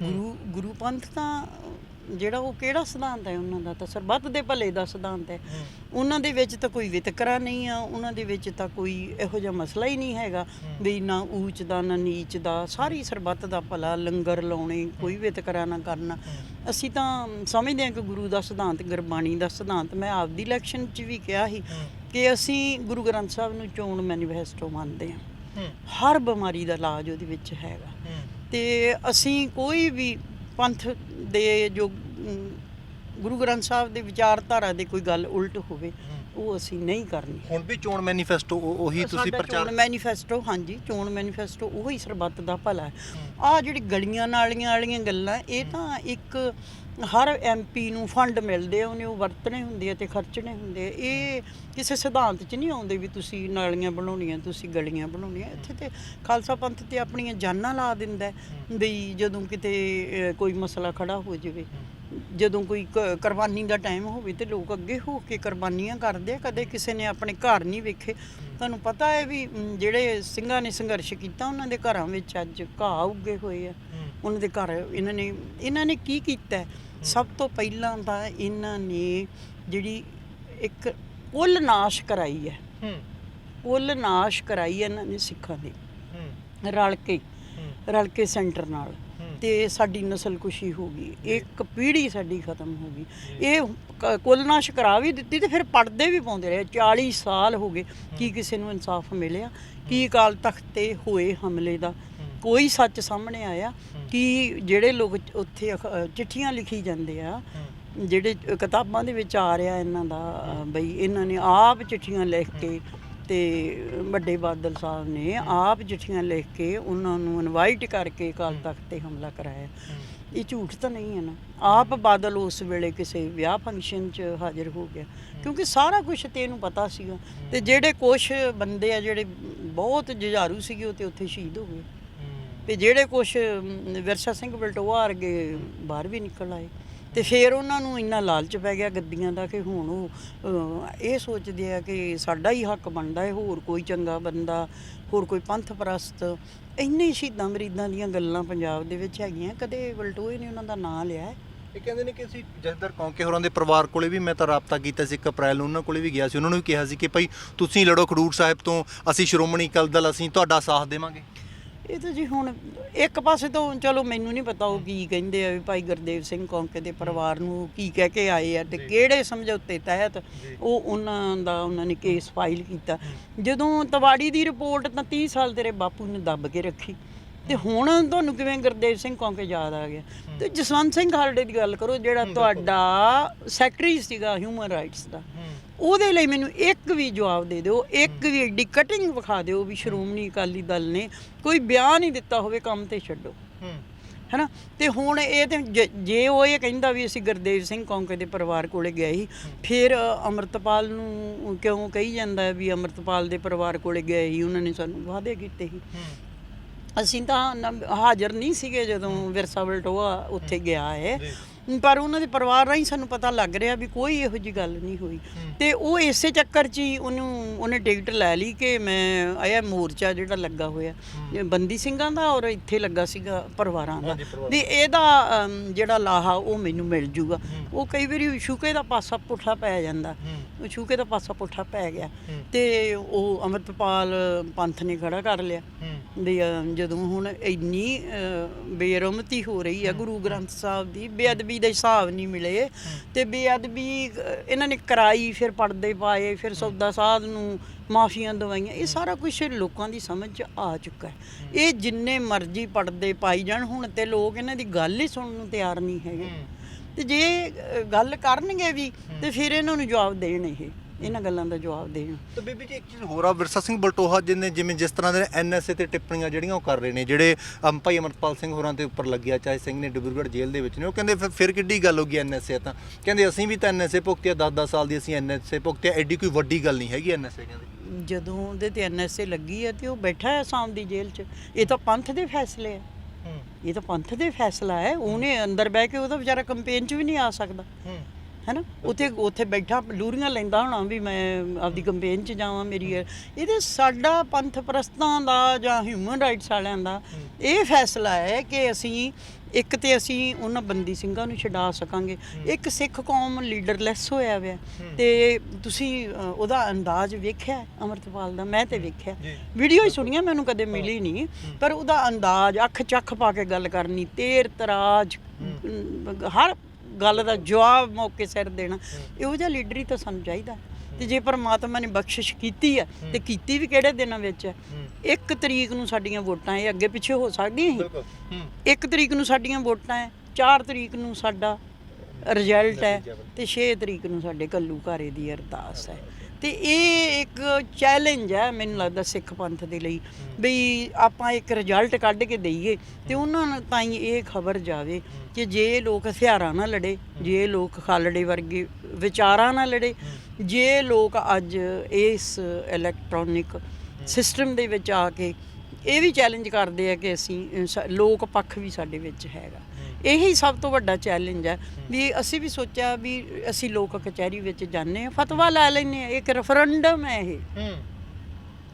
S1: ਗੁਰੂ ਗੁਰੂ ਪੰਥ ਤਾਂ ਜਿਹੜਾ ਉਹ ਕਿਹੜਾ ਸਿਧਾਂਤ ਹੈ ਉਹਨਾਂ ਦਾ ਤਾਂ ਸਰਬੱਤ ਦੇ ਭਲੇ ਦਾ ਸਿਧਾਂਤ ਹੈ। ਉਹਨਾਂ ਦੇ ਵਿੱਚ ਤਾਂ ਕੋਈ ਵਿਤਕਰਾ ਨਹੀਂ ਆ ਉਹਨਾਂ ਦੇ ਵਿੱਚ ਤਾਂ ਕੋਈ ਇਹੋ ਜਿਹਾ ਮਸਲਾ ਹੀ ਨਹੀਂ ਹੈਗਾ ਵੀ ਨਾ ਊਚ ਦਾ ਨਾ ਨੀਚ ਦਾ ਸਾਰੀ ਸਰਬੱਤ ਦਾ ਭਲਾ ਲੰਗਰ ਲਾਉਣੇ ਕੋਈ ਵਿਤਕਰਾ ਨਾ ਕਰਨਾ। ਅਸੀਂ ਤਾਂ ਸਮਝਦੇ ਹਾਂ ਕਿ ਗੁਰੂ ਦਾ ਸਿਧਾਂਤ ਗੁਰਬਾਣੀ ਦਾ ਸਿਧਾਂਤ ਮੈਂ ਆਪਦੀ ਇਲੈਕਸ਼ਨ 'ਚ ਵੀ ਕਿਹਾ ਸੀ ਕਿ ਅਸੀਂ ਗੁਰੂ ਗ੍ਰੰਥ ਸਾਹਿਬ ਨੂੰ ਚੋਣ ਮੈਨੀਫੈਸਟੋ ਮੰਨਦੇ ਹਾਂ। ਹਰ ਬਿਮਾਰੀ ਦਾ ਇਲਾਜ ਉਹਦੇ ਵਿੱਚ ਹੈਗਾ। ਤੇ ਅਸੀਂ ਕੋਈ ਵੀ ਪੰਥ ਦੇ ਜੋ ਗੁਰੂ ਗ੍ਰੰਥ ਸਾਹਿਬ ਦੇ ਵਿਚਾਰਧਾਰਾ ਦੇ ਕੋਈ ਗੱਲ ਉਲਟ ਹੋਵੇ ਉਹ ਅਸੀਂ ਨਹੀਂ ਕਰਨੀ।
S2: ਹੁਣ ਵੀ ਚੋਣ ਮੈਨੀਫੈਸਟੋ ਉਹੀ ਤੁਸੀਂ ਪ੍ਰਚਾਰ
S1: ਚੋਣ ਮੈਨੀਫੈਸਟੋ ਹਾਂਜੀ ਚੋਣ ਮੈਨੀਫੈਸਟੋ ਉਹ ਸਰਬੱਤ ਦਾ ਭਲਾ ਹੈ। ਆ ਜਿਹੜੀ ਗਲੀਆਂ ਨਾਲੀਆਂ ਵਾਲੀਆਂ ਗੱਲਾਂ ਇਹ ਤਾਂ ਇੱਕ ਹਰ ਐਮਪੀ ਨੂੰ ਫੰਡ ਮਿਲਦੇ ਆ, ਉਹਨੇ ਉਹ ਵਰਤਣੇ ਹੁੰਦੇ ਆ ਤੇ ਖਰਚਣੇ ਹੁੰਦੇ ਆ। ਇਹ ਕਿਸੇ ਸਿਧਾਂਤ 'ਚ ਨਹੀਂ ਆਉਂਦੇ ਵੀ ਤੁਸੀਂ ਨਾਲੀਆਂ ਬਣਾਉਣੀਆਂ, ਤੁਸੀਂ ਗਲੀਆਂ ਬਣਾਉਣੀਆਂ। ਇੱਥੇ ਤੇ ਖਾਲਸਾ ਪੰਥ ਤੇ ਆਪਣੀਆਂ ਜਾਨਾਂ ਲਾ ਦਿੰਦਾ ਵੀ ਜਦੋਂ ਕਿਤੇ ਕੋਈ ਮਸਲਾ ਖੜਾ ਹੋ ਜਾਵੇ। ਜਦੋਂ ਕੋਈ ਕ- ਕੁਰਬਾਨੀ ਦਾ ਟਾਈਮ ਹੋਵੇ ਤੇ ਲੋਕ ਅੱਗੇ ਹੋ ਕੇ ਕੁਰਬਾਨੀਆਂ ਕਰਦੇ ਆ। ਕਦੇ ਕਿਸੇ ਨੇ ਆਪਣੇ ਘਰ ਨਹੀਂ ਵੇਖੇ। ਤੁਹਾਨੂੰ ਪਤਾ ਹੈ ਵੀ ਜਿਹੜੇ ਸਿੰਘਾਂ ਨੇ ਸੰਘਰਸ਼ ਕੀਤਾ ਉਹਨਾਂ ਦੇ ਘਰਾਂ ਵਿੱਚ ਅੱਜ ਘਾਹ ਉੱਗੇ ਹੋਏ ਆ। ਉਹਨਾਂ ਦੇ ਘਰ ਇਹਨਾਂ ਨੇ ਇਹਨਾਂ ਨੇ ਕੀ ਕੀਤਾ? ਸਭ ਤੋਂ ਪਹਿਲਾਂ ਤਾਂ ਇਹਨਾਂ ਨੇ ਜਿਹੜੀ ਇੱਕ ਕੁੱਲ ਨਾਸ਼ ਕਰਾਈ ਹੈ।
S2: ਹੂੰ।
S1: ਕੁੱਲ ਨਾਸ਼ ਕਰਾਈ ਹੈ ਇਹਨਾਂ ਨੇ ਸਿੱਖਾਂ ਦੀ।
S2: ਹੂੰ।
S1: ਰਲ ਕੇ ਰਲ ਕੇ ਸੈਂਟਰ ਨਾਲ। ਤੇ ਸਾਡੀ ਨਸਲ ਕੁਸ਼ੀ ਹੋ ਗਈ। ਇੱਕ ਪੀੜ੍ਹੀ ਸਾਡੀ ਖਤਮ ਹੋ ਗਈ। ਇਹ ਕੁੱਲ ਨਾਸ਼ ਕਰਾ ਵੀ ਦਿੱਤੀ ਤੇ ਫਿਰ ਪੜਦੇ ਵੀ ਪਾਉਂਦੇ ਰਹੇ। 40 ਸਾਲ ਹੋ ਗਏ। ਕੀ ਕਿਸੇ ਨੂੰ ਇਨਸਾਫ ਮਿਲਿਆ? ਕੀ ਅਕਾਲ ਤਖਤ ਤੇ ਹੋਏ ਹਮਲੇ ਦਾ? ਕੋਈ ਸੱਚ ਸਾਹਮਣੇ ਆਇਆ ਕਿ ਜਿਹੜੇ ਲੋਕ ਉੱਥੇ ਅਖ- ਚਿੱਠੀਆਂ ਲਿਖੀ ਜਾਂਦੇ ਆ ਜਿਹੜੇ ਕਿਤਾਬਾਂ ਦੇ ਵਿੱਚ ਆ ਰਿਹਾ ਇਹਨਾਂ ਦਾ ਬਈ ਇਹਨਾਂ ਨੇ ਆਪ ਚਿੱਠੀਆਂ ਲਿਖ ਕੇ ਤੇ ਵੱਡੇ ਬਾਦਲ ਸਾਹਿਬ ਨੇ ਆਪ ਚਿੱਠੀਆਂ ਲਿਖ ਕੇ ਉਹਨਾਂ ਨੂੰ ਇਨਵਾਈਟ ਕਰਕੇ ਅਕਾਲ ਤਖਤ ਤੇ ਹਮਲਾ ਕਰਾਇਆ। ਇਹ ਝੂਠ ਤਾਂ ਨਹੀਂ ਹੈ ਨਾ। ਆਪ ਬਾਦਲ ਉਸ ਵੇਲੇ ਕਿਸੇ ਵਿਆਹ ਫੰਕਸ਼ਨ 'ਚ ਹਾਜ਼ਰ ਹੋ ਗਿਆ। ਕਿਉਂਕਿ ਸਾਰਾ ਕੁਝ ਤੇ ਇਹਨੂੰ ਪਤਾ ਸੀਗਾ। ਤੇ ਜਿਹੜੇ ਕੁਝ ਬੰਦੇ ਆ ਜਿਹੜੇ ਬਹੁਤ ਜੁਝਾਰੂ ਸੀਗੇ ਉਹ ਤੇ ਉੱਥੇ ਸ਼ਹੀਦ ਹੋ ਗਏ। ਤੇ ਜਿਹੜੇ ਕੁਝ ਵਿਰਸਾ ਸਿੰਘ ਬਲਟੋਆ ਵਰਗੇ ਬਾਹਰ ਵੀ ਨਿਕਲ ਆਏ। ਤੇ ਫਿਰ ਉਹਨਾਂ ਨੂੰ ਇੰਨਾ ਲਾਲਚ ਪੈ ਗਿਆ ਗੱਦੀਆਂ ਦਾ ਕਿ ਹੁਣ ਉਹ ਇਹ ਸੋਚਦੇ ਆ ਕਿ ਸਾਡਾ ਹੀ ਹੱਕ ਬਣਦਾ ਹੈ, ਹੋਰ ਕੋਈ ਚੰਗਾ ਬੰਦਾ, ਹੋਰ ਕੋਈ ਪੰਥ ਪ੍ਰਸਤ। ਇੰਨੇ ਸ਼ਹੀਦਾਂ ਮਰੀਦਾਂ ਦੀਆਂ ਗੱਲਾਂ ਪੰਜਾਬ ਦੇ ਵਿੱਚ ਹੈਗੀਆਂ, ਕਦੇ ਬਲਟੋਏ ਨੇ ਉਹਨਾਂ ਦਾ ਨਾਂ ਲਿਆ
S2: ਇਹ ਕਹਿੰਦੇ ਨੇ ਕਿ ਅਸੀਂ ਜਸਦਰ ਕੌਂਕੇ ਹੋਰਾਂ ਦੇ ਪਰਿਵਾਰ ਕੋਲੇ ਵੀ, ਮੈਂ ਤਾਂ ਰਾਬਤਾ ਕੀਤਾ ਸੀ 1 ਅਪ੍ਰੈਲ ਨੂੰ, ਉਹਨਾਂ ਕੋਲੇ ਵੀ ਗਿਆ ਸੀ। ਉਹਨਾਂ ਨੂੰ ਵੀ ਕਿਹਾ ਸੀ ਕਿ ਭਾਈ ਤੁਸੀਂ ਲੜੋ ਖਡੂਰ ਸਾਹਿਬ ਤੋਂ, ਅਸੀਂ ਸ਼੍ਰੋਮਣੀ ਅਕਾਲੀ ਦਲ, ਅਸੀਂ ਤੁਹਾਡਾ ਸਾਥ ਦੇਵਾਂਗੇ।
S1: ਇਹ ਤਾਂ ਜੀ ਹੁਣ ਇੱਕ ਪਾਸੇ ਤੋਂ ਚਲੋ ਮੈਨੂੰ ਨਹੀਂ ਪਤਾ ਉਹ ਕੀ ਕਹਿੰਦੇ ਆ ਵੀ ਭਾਈ ਗੁਰਦੇਵ ਸਿੰਘ ਕੌਂਕੇ ਦੇ ਪਰਿਵਾਰ ਨੂੰ ਕੀ ਕਹਿ ਕੇ ਆਏ ਆ ਤੇ ਕਿਹੜੇ ਸਮਝੌਤੇ ਤਹਿਤ ਉਹ ਉਹਨਾਂ ਦਾ ਉਹਨਾਂ ਨੇ ਕੇਸ ਫਾਈਲ ਕੀਤਾ। ਜਦੋਂ ਤਵਾੜੀ ਦੀ ਰਿਪੋਰਟ ਤਾਂ 30 ਸਾਲ ਤੇਰੇ ਬਾਪੂ ਨੇ ਦੱਬ ਕੇ ਰੱਖੀ। ਤੇ ਹੁਣ ਤੁਹਾਨੂੰ ਕਿਵੇਂ ਗੁਰਦੇਵ ਸਿੰਘ ਕੌਂਕੇ ਯਾਦ ਆ ਗਿਆ? ਤੇ ਜਸਵੰਤ ਸਿੰਘ ਹਾਲਡੇ ਦੀ ਗੱਲ ਕਰੋ ਜਿਹੜਾ ਤੁਹਾਡਾ ਸੈਕਟਰੀ ਸੀਗਾ ਹਿਊਮਨ ਰਾਈਟਸ ਦਾ। ਉਹਦੇ ਲਈ ਮੈਨੂੰ ਇੱਕ ਵੀ ਜਵਾਬ ਦੇ ਦਿਓ ਇੱਕ ਵੀ ਏਡੀ ਕਟਿੰਗ ਵਿਖਾ ਦਿਓ ਵੀ ਸ਼੍ਰੋਮਣੀ ਅਕਾਲੀ ਦਲ ਨੇ ਕੋਈ ਬਿਆਨ ਹੀ ਦਿੱਤਾ ਹੋਵੇ ਕੰਮ ਤੇ ਛੱਡੋ। ਹੈਨਾ? ਤੇ ਹੁਣ ਇਹ ਤੇ ਜ- ਉਹ ਇਹ ਕਹਿੰਦਾ ਵੀ ਅਸੀਂ ਗੁਰਦੇਵ ਸਿੰਘ ਕੌਂਕੇ ਦੇ ਪਰਿਵਾਰ ਕੋਲੇ ਗਏ ਸੀ ਫਿਰ ਅੰਮ੍ਰਿਤਪਾਲ ਨੂੰ ਕਿਉਂ ਕਹੀ ਜਾਂਦਾ ਵੀ ਅੰਮ੍ਰਿਤਪਾਲ ਦੇ ਪਰਿਵਾਰ ਕੋਲੇ ਗਏ ਸੀ ਉਹਨਾਂ ਨੇ ਸਾਨੂੰ ਵਾਅਦੇ ਕੀਤੇ ਸੀ। ਅਸੀਂ ਤਾਂ ਹਾਜ਼ਰ ਨਹੀਂ ਸੀਗੇ ਜਦੋਂ ਵਿਰਸਾ ਬਲਟੋਆ ਉੱਥੇ ਗਿਆ ਹੈ। ਪਰ ਉਹਨਾਂ ਦੇ ਪਰਿਵਾਰ ਰਾਹੀਂ ਸਾਨੂੰ ਪਤਾ ਲੱਗ ਰਿਹਾ ਵੀ ਕੋਈ ਇਹੋ ਜੀ ਗੱਲ ਨਹੀਂ ਹੋਈ। ਤੇ ਉਹ ਇਸੇ ਚੱਕਰ 'ਚ ਹੀ ਉਹਨੂੰ ਉਹਨੇ ਟਿਕਟ ਲੈ ਲਈ ਕਿ ਮੈਂ ਆਇਆ ਮੋਰਚਾ ਜਿਹੜਾ ਲੱਗਾ ਹੋਇਆ। ਬੰਦੀ ਸਿੰਘਾਂ ਦਾ ਔਰ ਇੱਥੇ ਲੱਗਾ ਸੀਗਾ ਪਰਿਵਾਰਾਂ ਦਾ। ਵੀ ਇਹਦਾ ਜਿਹੜਾ ਲਾਹਾ ਉਹ ਮੈਨੂੰ ਮਿਲ ਜੂਗਾ। ਉਹ ਕਈ ਵਾਰੀ ਸ਼ੂਕੇ ਦਾ ਪਾਸਾ ਪੁੱਠਾ ਪੈ ਜਾਂਦਾ। ਉਹ ਸ਼ੂਕੇ ਦਾ ਪਾਸਾ ਪੁੱਠਾ ਪੈ ਗਿਆ। ਤੇ ਉਹ ਅਮਰਤਪਾਲ ਪੰਥ ਨੇ ਖੜਾ ਕਰ ਲਿਆ। ਵੀ ਜਦੋਂ ਹੁਣ ਇੰਨੀ ਅ, ਬੇਰਹਿਮਤੀ ਹੋ ਰਹੀ ਹੈ। ਗੁਰੂ ਗ੍ਰੰਥ ਸਾਹਿਬ ਦੀ ਬੇਅਦਬੀ ਦੇ ਹਿਸਾਬ ਨਹੀਂ ਮਿਲੇ। ਤੇ ਬੇਅਦਬੀ ਇਹਨਾਂ ਨੇ ਕਰਾਈ ਫਿਰ ਪਰਦੇ ਪਾਏ ਫਿਰ ਸੌਦਾ ਸਾਧ ਨੂੰ ਮਾਫੀਆਂ ਦਵਾਈਆਂ ਇਹ ਸਾਰਾ ਕੁਝ ਲੋਕਾਂ ਦੀ ਸਮਝ ਚ ਆ ਚੁੱਕਾ ਹੈ। ਇਹ ਜਿੰਨੇ ਮਰਜ਼ੀ ਪਰਦੇ ਪਾਈ ਜਾਣ ਹੁਣ ਤੇ ਲੋਕ ਇਹਨਾਂ ਦੀ ਗੱਲ ਹੀ ਸੁਣਨ ਨੂੰ ਤਿਆਰ ਨਹੀਂ ਹੈਗੇ। ਤੇ ਜੇ ਗੱਲ ਕਰਨਗੇ ਵੀ ਤੇ ਫਿਰ ਇਹਨਾਂ ਨੂੰ ਜਵਾਬ ਦੇਣ ਇਹ। ਇਹਨਾਂ ਗੱਲਾਂ ਦਾ ਜਵਾਬ ਦੇਣ
S2: ਤੇ ਬੀਬੀ ਜੀ ਇੱਕ ਚੀਜ਼ ਹੋਰ ਆ ਵਿਰਸਾ ਸਿੰਘ ਬਲਟੋਹਾ ਜਿਹਨੇ ਜਿਵੇਂ ਜਿਸ ਤਰ੍ਹਾਂ ਦੇ ਐਨਐਸਏ ਤੇ ਟਿੱਪਣੀਆਂ ਜਿਹੜੀਆਂ ਉਹ ਕਰ ਰਹੇ ਨੇ ਜਿਹੜੇ ਅਮ, ਭਾਈ ਅਮਰਪਾਲ ਸਿੰਘ ਹੋਰਾਂ ਦੇ ਉੱਪਰ ਲੱਗਿਆ ਚਾਹੇ ਸਿੰਘ ਨੇ ਡਿਬਰੂਗੜ੍ਹ ਜੇਲ੍ਹ ਦੇ ਵਿੱਚ ਨੇ ਉਹ ਕਹਿੰਦੇ ਫਿਰ- ਫਿਰ ਕਿੱਡੀ ਗੱਲ ਹੋ ਗਈ ਐਨਐਸਏ ਤਾਂ। ਕਹਿੰਦੇ ਅਸੀਂ ਵੀ ਤਾਂ ਐਨਐਸਏ ਭੁਗਤਿਆ 10-10 ਸਾਲ ਦੀ ਅਸੀਂ ਐਨਐਸਏ ਭੁਗਤਿਆ ਐਡੀ ਕੋਈ ਵੱਡੀ ਗੱਲ ਨਹੀਂ ਹੈਗੀ ਐਨਐਸਏ ਕਹਿੰਦੇ।
S1: ਜਦੋਂ ਉਹਦੇ ਤੇ ਐਨਐਸਏ ਲੱਗੀ ਹੈ ਤੇ ਉਹ ਬੈਠਾ ਹੈ ਆਸਾਮ ਦੀ ਜੇਲ੍ਹ 'ਚ। ਇਹ ਤਾਂ ਪੰਥ ਦੇ ਫੈਸਲੇ ਹੈ
S2: ਹੂੰ।
S1: ਇਹ ਤਾਂ ਪੰਥ ਦੇ ਫੈਸਲਾ ਹੈ ਉਹਨੇ ਅੰਦਰ ਬਹਿ ਕੇ ਉਹਦਾ ਵਿਚਾਰਾ ਕੰਪੇਨ 'ਚ ਵੀ ਨਹੀਂ ਆ ਸਕਦਾ।
S2: ਹੂੰ।
S1: ਹੈਨਾ? ਉੱਥੇ ਉੱਥੇ ਬੈਠਾ ਲੂਰੀਆਂ ਲੈਂਦਾ ਹੋਣਾ ਵੀ ਮੈਂ ਆਪਦੀ ਕੰਪੇਨ 'ਚ ਜਾਵਾਂ ਮੇਰੀ ਇਹ- ਇਹਦੇ ਸਾਡਾ ਪੰਥ ਪ੍ਰਸਤਾਂ ਦਾ ਜਾਂ ਹਿਊਮਨ ਰਾਈਟਸ ਵਾਲਿਆਂ ਦਾ ਇਹ ਫੈਸਲਾ ਹੈ ਕਿ ਅਸੀਂ ਇੱਕ ਤੇ ਅਸੀਂ ਉਹਨਾਂ ਬੰਦੀ ਸਿੰਘਾਂ ਨੂੰ ਛਡਾ ਸਕਾਂਗੇ। ਇੱਕ ਸਿੱਖ ਕੌਮ ਲੀਡਰਲੈਸ ਹੋਇਆ ਹੋਇਆ। ਤੇ ਤੁਸੀਂ ਉਹਦਾ ਅੰਦਾਜ਼ ਵੇਖਿਆ ਅਮਰਤਪਾਲ ਦਾ? ਮੈਂ ਤੇ ਵੇਖਿਆ। ਵੀਡੀਓ ਹੀ ਸੁਣੀਆਂ ਮੈਨੂੰ ਕਦੇ ਮਿਲੀ ਨਹੀਂ ਪਰ ਉਹਦਾ ਅੰਦਾਜ਼ ਅੱਖ ਚੱਖ ਪਾ ਕੇ ਗੱਲ ਕਰਨੀ ਤੇਰ ਤਰਾਜ ਹਰ ਗੱਲ ਦਾ ਜਵਾਬ ਮੌਕੇ ਸਿਰ ਦੇਣਾ ਇਹੋ ਜਿਹਾ ਲੀਡਰ ਹੀ ਤਾਂ ਸਾਨੂੰ ਚਾਹੀਦਾ। ਤੇ ਜੇ ਪਰਮਾਤਮਾ ਨੇ ਬਖਸ਼ਿਸ਼ ਕੀਤੀ ਹੈ ਤੇ ਕੀਤੀ ਵੀ ਕਿਹੜੇ ਦਿਨਾਂ ਵਿੱਚ ਹੈ? ਇੱਕ ਤਰੀਕ ਨੂੰ ਸਾਡੀਆਂ ਵੋਟਾਂ ਇਹ ਅੱਗੇ ਪਿੱਛੇ ਹੋ ਸਕਦੀਆਂ ਸੀ? ਇੱਕ ਤਰੀਕ ਨੂੰ ਸਾਡੀਆਂ ਵੋਟਾਂ ਹੈ 4 ਤਰੀਕ ਨੂੰ ਸਾਡਾ ਰਿਜ਼ਲਟ ਹੈ ਤੇ 6 ਤਰੀਕ ਨੂੰ ਸਾਡੇ ਕੱਲੂ ਘਾਰੇ ਦੀ ਅਰਦਾਸ ਹੈ। ਤੇ ਇਹ ਇੱਕ ਚੈਲੰਜ ਹੈ ਮੈਨੂੰ ਲੱਗਦਾ ਸਿੱਖ ਪੰਥ ਦੇ ਲਈ ਵੀ ਆਪਾਂ ਇੱਕ ਰਿਜ਼ਲਟ ਕੱਢ ਕੇ ਦਈਏ ਤੇ ਉਹਨਾਂ ਨੂੰ ਤਾਂ ਹੀ ਇਹ ਖਬਰ ਜਾਵੇ ਕਿ ਜੇ ਲੋਕ ਹਥਿਆਰਾਂ ਨਾਲ ਲੜੇ ਜੇ ਲੋਕ ਖਾਲੜੇ ਵਰਗੇ ਵਿਚਾਰਾਂ ਨਾਲ ਲੜੇ ਜੇ ਲੋਕ ਅੱਜ ਇਸ ਇਲੈਕਟ੍ਰੋਨਿਕ ਸਿਸਟਮ ਦੇ ਵਿੱਚ ਆ ਕੇ ਇਹ ਵੀ ਚੈਲੰਜ ਕਰਦੇ ਆ ਕਿ ਅਸੀਂ ਲੋਕ ਪੱਖ ਵੀ ਸਾਡੇ ਵਿੱਚ ਹੈਗਾ। ਇਹੀ ਸਭ ਤੋਂ ਵੱਡਾ ਚੈਲੰਜ ਹੈ ਵੀ ਅਸੀਂ ਵੀ ਸੋਚਿਆ ਵੀ ਅਸੀਂ ਲੋਕ ਕਚਹਿਰੀ ਵਿੱਚ ਜਾਂਦੇ ਆ ਫਤਵਾ ਲੈ ਲੈਨੇ ਆ ਇੱਕ ਰੈਫਰੈਂਡਮ ਹੈ ਇਹ।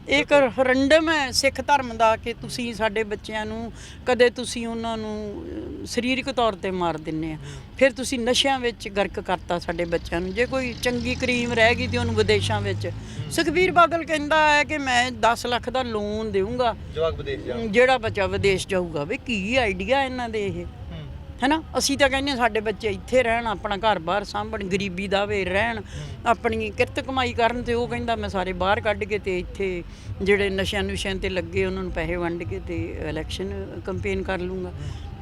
S1: ਇੱਕ ਰੈਫਰੈਂਡਮ ਹੈ ਸਿੱਖ ਧਰਮ ਦਾ ਕਿ ਤੁਸੀਂ ਸਾਡੇ ਬੱਚਿਆਂ ਨੂੰ ਕਦੇ ਤੁਸੀਂ ਉਹਨਾਂ ਨੂੰ ਸਰੀਰਕ ਤੌਰ ਤੇ ਮਾਰ ਦਿੰਨੇ ਆ ਫਿਰ ਤੁਸੀਂ ਨਸ਼ਿਆਂ ਵਿੱਚ ਗਰਕ ਕਰਤਾ ਸਾਡੇ ਬੱਚਿਆਂ ਨੂੰ। ਜੇ ਕੋਈ ਚੰਗੀ ਕਰੀਮ ਰਹਿ ਗਈ ਤੇ ਉਹਨੂੰ ਵਿਦੇਸ਼ਾਂ ਵਿੱਚ। ਸੁਖਬੀਰ ਬਾਦਲ ਕਹਿੰਦਾ ਹੈ ਕਿ ਮੈਂ 10 ਲੱਖ ਦਾ ਲੋਨ ਦੇਵਾਂਗਾ ਜਿਹੜਾ ਬੱਚਾ ਵਿਦੇਸ਼ ਜਾਊਗਾ ਵੀ ਕੀ ਆਈਡੀਆ ਇਹਨਾਂ ਦੇ ਇਹ? ਹੈਨਾ? ਅਸੀਂ ਤਾਂ ਕਹਿੰਦੇ ਹਾਂ ਸਾਡੇ ਬੱਚੇ ਇੱਥੇ ਰਹਿਣ ਆਪਣਾ ਘਰ-ਬਾਰ ਸਾਂਭਣ ਗਰੀਬੀ ਦਾ ਵੇ ਰਹਿਣ ਆਪਣੀ ਕਿਰਤ ਕਮਾਈ ਕਰਨ ਤੇ ਉਹ ਕਹਿੰਦਾ ਮੈਂ ਸਾਰੇ ਬਾਹਰ ਕੱਢ ਕੇ ਤੇ ਇੱਥੇ ਜਿਹੜੇ ਨਸ਼ਿਆਂ ਨੁਸ਼ਿਆਂ ਤੇ ਲੱਗੇ ਉਹਨਾਂ ਨੂੰ ਪੈਸੇ ਵੰਡ ਕੇ ਤੇ ਇਲੈਕਸ਼ਨ ਕੰਪੇਨ ਕਰ ਲੂੰਗਾ।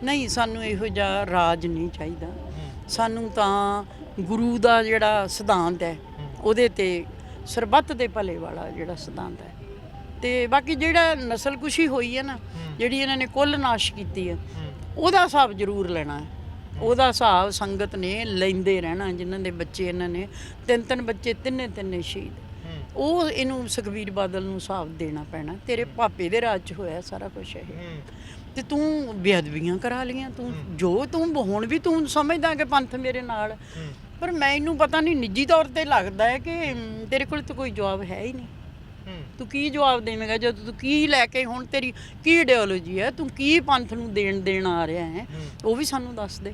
S1: ਨਹੀਂ ਸਾਨੂੰ ਇਹੋ ਜਿਹਾ ਰਾਜ ਨਹੀਂ ਚਾਹੀਦਾ। ਸਾਨੂੰ ਤਾਂ ਗੁਰੂ ਦਾ ਜਿਹੜਾ ਸਿਧਾਂਤ ਹੈ ਉਹਦੇ ਤੇ ਸਰਬੱਤ ਦੇ ਭਲੇ ਵਾਲਾ ਜਿਹੜਾ ਸਿਧਾਂਤ ਹੈ। ਤੇ ਬਾਕੀ ਜਿਹੜਾ ਨਸਲਕੁਸ਼ੀ ਹੋਈ ਹੈ ਨਾ ਜਿਹੜੀ ਇਹਨਾਂ ਨੇ ਕੁੱਲ ਨਾਸ਼ ਕੀਤੀ ਹੈ। ਉਹਦਾ ਹਿਸਾਬ ਜ਼ਰੂਰ ਲੈਣਾ ਹੈ। ਉਹਦਾ ਹਿਸਾਬ ਸੰਗਤ ਨੇ ਲੈਂਦੇ ਰਹਿਣਾ ਜਿਨ੍ਹਾਂ ਦੇ ਬੱਚੇ ਇਹਨਾਂ ਨੇ ਤਿੰਨ ਤਿੰਨ ਬੱਚੇ ਤਿੰਨੇ ਤਿੰਨੇ ਸ਼ਹੀਦ। ਉਹ ਇਹਨੂੰ ਸੁਖਬੀਰ ਬਾਦਲ ਨੂੰ ਹਿਸਾਬ ਦੇਣਾ ਪੈਣਾ ਤੇਰੇ ਪਾਪੇ ਦੇ ਰਾਜ 'ਚ ਹੋਇਆ ਸਾਰਾ ਕੁਝ ਇਹ। ਤੇ ਤੂੰ ਬੇਅਦਬੀਆਂ ਕਰਾ ਲੀਆਂ ਤੂੰ ਜੋ ਤੂੰ ਹੁਣ ਵੀ ਤੂੰ ਸਮਝਦਾ ਕਿ ਪੰਥ ਮੇਰੇ ਨਾਲ। ਪਰ ਮੈਨੂੰ ਪਤਾ ਨਹੀਂ ਨਿੱਜੀ ਤੌਰ ਤੇ ਲੱਗਦਾ ਹੈ ਕਿ ਤੇਰੇ ਕੋਲ ਤਾਂ ਕੋਈ ਜਵਾਬ ਹੈ ਹੀ ਨਹੀਂ। ਤੂੰ ਕੀ ਜਵਾਬ ਦੇਵੇਂਗਾ? ਜਦੋਂ ਤੂੰ ਕੀ ਲੈ ਕੇ ਹੁਣ ਤੇਰੀ ਕੀ ਆਈਡੀਓਲੋਜੀ ਹੈ? ਤੂੰ ਕੀ ਪੰਥ ਨੂੰ ਦੇਣ ਦੇਣ ਆ ਰਿਹਾ ਹੈ? ਉਹ ਵੀ ਸਾਨੂੰ ਦੱਸ ਦੇ।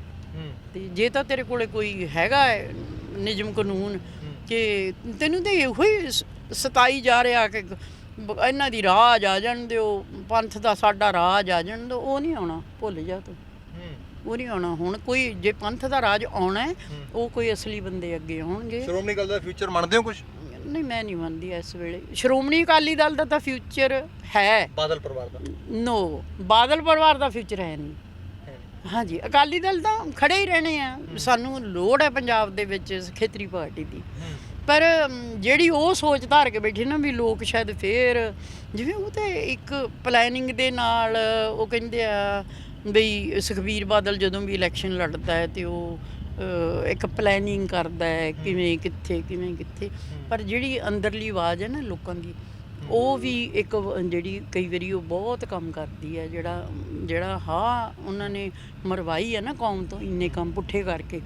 S1: ਤੇ ਜੇ ਤਾਂ ਤੇਰੇ ਕੋਲੇ ਕੋਈ ਹੈਗਾ ਹੈ ਨਿਯਮ ਕਾਨੂੰਨ ਕਿ ਤੈਨੂੰ ਤੇ ਇਹੋ ਹੀ ਸਤਾਈ ਜਾ ਰਿਹਾ ਕਿ ਇਹਨਾਂ ਦੀ ਰਾਜ ਆ ਜਾਣ ਦਿਓ ਪੰਥ ਦਾ ਸਾਡਾ ਰਾਜ ਆ ਜਾਣ ਦਿਓ ਉਹ ਨਹੀਂ ਆਉਣਾ ਭੁੱਲ ਜਾ ਤੂੰ। ਉਹ ਨਹੀਂ ਆਉਣਾ। ਹੁਣ ਕੋਈ ਜੇ ਪੰਥ ਦਾ ਰਾਜ ਆਉਣਾ ਹੈ ਉਹ ਕੋਈ ਅਸਲੀ ਬੰਦੇ ਅੱਗੇ ਆਉਣਗੇ।
S2: ਸ਼੍ਰੋਮਣੀ ਗੱਲ ਦਾ ਫਿਊਚਰ ਮੰਨਦੇ ਹੋ ਕੁਝ
S1: ਨਹੀਂ ਮੈਂ ਨਹੀਂ ਮੰਨਦੀ ਇਸ ਵੇਲੇ। ਸ਼੍ਰੋਮਣੀ ਅਕਾਲੀ ਦਲ ਦਾ ਤਾਂ ਫਿਊਚਰ ਹੈ।
S2: ਬਾਦਲ ਪਰਿਵਾਰ ਦਾ?
S1: ਨੋ ਬਾਦਲ ਪਰਿਵਾਰ ਦਾ ਫਿਊਚਰ ਹੈ ਨਹੀਂ। ਹਾਂਜੀ ਅਕਾਲੀ ਦਲ ਤਾਂ ਖੜੇ ਹੀ ਰਹਿਣੇ ਆ। ਸਾਨੂੰ ਲੋੜ ਹੈ ਪੰਜਾਬ ਦੇ ਵਿੱਚ ਖੇਤਰੀ ਪਾਰਟੀ ਦੀ। ਪਰ ਜਿਹੜੀ ਉਹ ਸੋਚ ਧਾਰ ਕੇ ਬੈਠੇ ਨਾ ਵੀ ਲੋਕ ਸ਼ਾਇਦ ਫੇਰ ਜਿਵੇਂ ਉਹ ਤੇ ਇੱਕ ਪਲੈਨਿੰਗ ਦੇ ਨਾਲ ਉਹ ਕਹਿੰਦੇ ਆ ਬਈ ਸੁਖਬੀਰ ਬਾਦਲ ਜਦੋਂ ਵੀ ਇਲੈਕਸ਼ਨ ਲੜਦਾ ਹੈ ਤੇ ਉਹ ਇੱਕ ਪਲੈਨਿੰਗ ਕਰਦਾ ਹੈ, ਕਿਵੇਂ, ਕਿੱਥੇ ਕਿਵੇਂ, ਕਿੱਥੇ। ਪਰ ਜਿਹੜੀ ਅੰਦਰਲੀ ਆਵਾਜ਼ ਹੈ ਨਾ ਲੋਕਾਂ ਦੀ, ਉਹ ਵੀ ਇੱਕ ਜਿਹੜੀ ਕਈ ਵਾਰੀ ਉਹ ਬਹੁਤ ਕੰਮ ਕਰਦੀ ਹੈ, ਜਿਹੜਾ ਜਿਹੜਾ ਹਾਂ, ਉਹਨਾਂ ਨੇ ਮਰਵਾਈ ਹੈ ਨਾ ਕੌਮ ਤੋਂ ਇੰਨੇ ਕੰਮ ਪੁੱਠੇ ਕਰਕੇ।